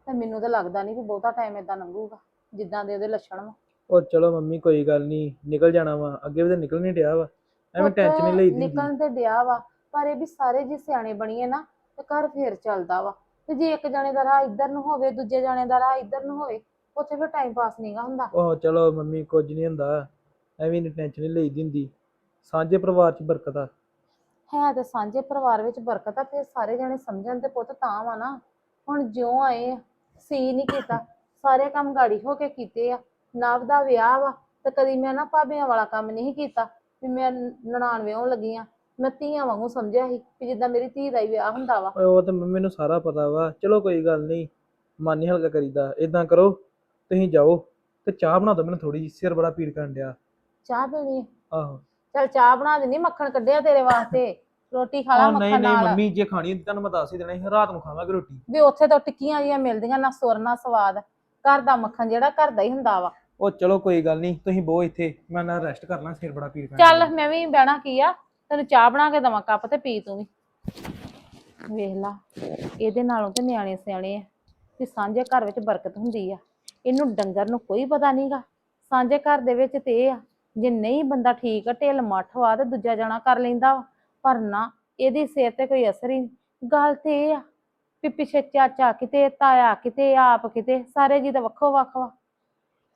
ਤੇ ਮੈਨੂੰ ਤਾਂ ਲੱਗਦਾ ਨਹੀਂ ਵੀ ਬਹੁਤਾ ਟਾਈਮ ਏਦਾਂ ਲੰਘੂਗਾ ਜਿੱਦਾਂ ਦੇ ਉਹਦੇ ਲੱਛਣ ਵਾ। ਉਹ ਚਲੋ ਮੰਮੀ ਕੋਈ ਗੱਲ ਨਹੀਂ ਨਿਕਲ ਜਾਣਾ ਵਾ। ਅੱਗੇ ਵੀ ਤਾਂ ਨਿਕਲ ਨਹੀਂ ਡਿਆ ਵਾ। ਐਵੇਂ ਪੁੱਤ, ਟੈਨਸ਼ਨ ਨਹੀਂ ਲਈਦੀ ਹੁੰਦੀ। ਨਿਕਲਣ ਤੇ ਡਿਆ ਵਾ ਪਰ ਇਹ ਵੀ ਸਾਰੇ ਜੀ ਸਿਆਣੇ ਬਣੀਏ ਨਾ ਤੇ ਘਰ ਫੇਰ ਚੱਲਦਾ ਵਾ। ਤੇ ਜੇ ਇੱਕ ਜਣੇ ਦਾ ਰਾਹ ਇੱਧਰ ਨੂੰ ਹੋਵੇ ਦੂਜੇ ਜਣੇ ਦਾ ਰਾਹ ਇੱਧਰ ਨੂੰ ਹੋਵੇ ਉੱਥੇ ਫਿਰ ਟਾਈਮ ਪਾਸ ਨਹੀਂਗਾ ਹੁੰਦਾ। ਉਹ ਚਲੋ ਮੰਮੀ ਕੁਝ ਨਹੀਂ ਹੁੰਦਾ। ਐਵੇਂ ਨਹੀਂ ਟੈਨਸ਼ਨ ਨਹੀਂ ਲਈਦੀ ਹੁੰਦੀ। ਸਾਂਝੇ ਪਰਿਵਾਰ 'ਚ ਬਰਕਤ ਆ। ਹੈ ਤੇ ਸਾਂਝੇ ਪਰਿਵਾਰ ਵਿੱਚ ਬਰਕਤ ਆ ਫਿਰ ਸਾਰੇ ਜਣੇ ਸਮਝਣ ਤੇ ਪੁੱਤ ਤਾਂ ਵਾ ਨਾ। ਹੁਣ ਜਿਉਂ ਆਏ ਆ ਸੀ ਨਹੀਂ ਕੀਤਾ। ਸਾਰੇ ਕੰਮ ਗਾੜੀ ਹੋ ਕੇ ਕੀਤੇ ਆ। ਨਵ ਦਾ ਵਿਆਹ ਵਾ ਤੇ ਕਦੀ ਮੈਂ ਨਾ ਭਾਬੀਆਂ ਵਾਲਾ ਕੰਮ ਨਹੀਂ ਕੀਤਾ ਵੀ ਮੈਂ ਨਨਾਣ ਵਿਆਹਣ ਲੱਗੀ ਆ। ਮੈਂ ਧੀਆਂ ਵਾਂਗੂ ਸਮਝਿਆ ਸੀ ਕਿ ਜਿੱਦਾਂ ਮੇਰੀ ਧੀ ਦਾ ਹੀ ਵਿਆਹ ਹੁੰਦਾ ਵਾ। ਓਏ ਉਹ ਤਾਂ ਮੰਮੀ ਨੂੰ ਸਾਰਾ ਪਤਾ ਵਾ। ਚਲੋ ਕੋਈ ਗੱਲ ਨਹੀਂ ਮਨ ਨਹੀਂ ਹਲਕਾ ਕਰੀਦਾ। ਇਦਾਂ ਕਰੋ ਤੁਸੀਂ ਜਾਓ ਤੇ ਚਾਹ ਬਣਾ ਦਿਓ ਮੈਨੂੰ ਥੋੜੀ ਜਿਹੀ ਸਿਰ ਬੜਾ ਪੀੜ ਕਰਨ ਡਿਆ। ਚਾਹ ਪੀਣੀ ਆਹੋ। ਚਲ ਚਾਹ ਬਣਾ ਦਿੰਦੀ ਮੱਖਣ ਕੱਢਿਆ ਤੇਰੇ ਵਾਸਤੇ ਰੋਟੀ ਖਾ ਲਾ ਉਹ ਨਹੀਂ ਮੱਖਣ ਨਹੀਂ ਨਾਲ। ਮੰਮੀ ਜੇ ਖਾਣੀ ਤੁਹਾਨੂੰ ਮੈਂ ਦੱਸ ਹੀ ਦੇਣਾ ਸੀ ਰਾਤ ਨੂੰ ਖਾਵਾਂਗੇ ਰੋਟੀ। ਵੀ ਉੱਥੇ ਤਾਂ ਟਿੱਕੀਆਂ ਜੀਆਂ ਮਿਲਦੀਆਂ ਨਾ ਸੁਰ ਨਾ ਸਵਾਦ। ਘਰ ਦਾ ਮੱਖਣ ਜਿਹੜਾ ਘਰ ਦਾ ਹੀ ਹੁੰਦਾ ਵਾ। ਉਹ ਚਲੋ ਕੋਈ ਗੱਲ ਨਹੀਂ ਤੁਸੀਂ ਬੋ ਇੱਥੇ ਮੈਂ ਨਾ ਰੈਸਟ ਕਰ ਲਾਂ ਸਿਰ ਬੜਾ ਪੀੜ ਕਰਨ ਚੱਲ ਡਿਆ। ਮੈਂ ਵੀ ਬਹਿਣਾ ਕੀ ਆ ਤੈਨੂੰ ਚਾਹ ਬਣਾ ਕੇ ਦਵਾਂ ਕੱਪ ਤੇ ਪੀ ਤੂੰ ਵੀ। ਵੇਖ ਲਾ ਇਹਦੇ ਨਾਲੋਂ ਤੇ ਨਿਆਣੇ ਸਿਆਣੇ ਆ ਕਿ ਸਾਂਝੇ ਘਰ ਵਿੱਚ ਬਰਕਤ ਹੁੰਦੀ ਆ। ਇਹਨੂੰ ਡੰਗਰ ਨੂੰ ਕੋਈ ਪਤਾ ਨਹੀਂਗਾ। ਸਾਂਝੇ ਘਰ ਦੇ ਵਿੱਚ ਤੇ ਇਹ ਆ, ਜੇ ਨਹੀਂ ਬੰਦਾ ਠੀਕ ਆ, ਢਿੱਲ ਮੱਠ ਵਾ ਤੇ ਦੂਜਾ ਜਾਣਾ ਕਰ ਲੈਂਦਾ ਵਾ, ਪਰ ਨਾ, ਇਹਦੀ ਸਿਹਤ ਤੇ ਕੋਈ ਅਸਰ ਹੀ ਨਹੀਂ। ਗੱਲ ਤੇ ਇਹ ਆ ਵੀ ਪਿੱਛੇ ਚਾਚਾ ਕਿਤੇ, ਤਾਇਆ ਕਿਤੇ, ਆਪ ਕਿਤੇ, ਸਾਰੇ ਜੀ ਦਾ ਵੱਖੋ ਵੱਖ ਵਾ।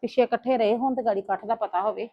ਪਿੱਛੇ ਇਕੱਠੇ ਰਹੇ ਹੋਣ ਤੇ ਗਾੜੀ ਇਕੱਠ ਦਾ ਪਤਾ ਹੋਵੇ।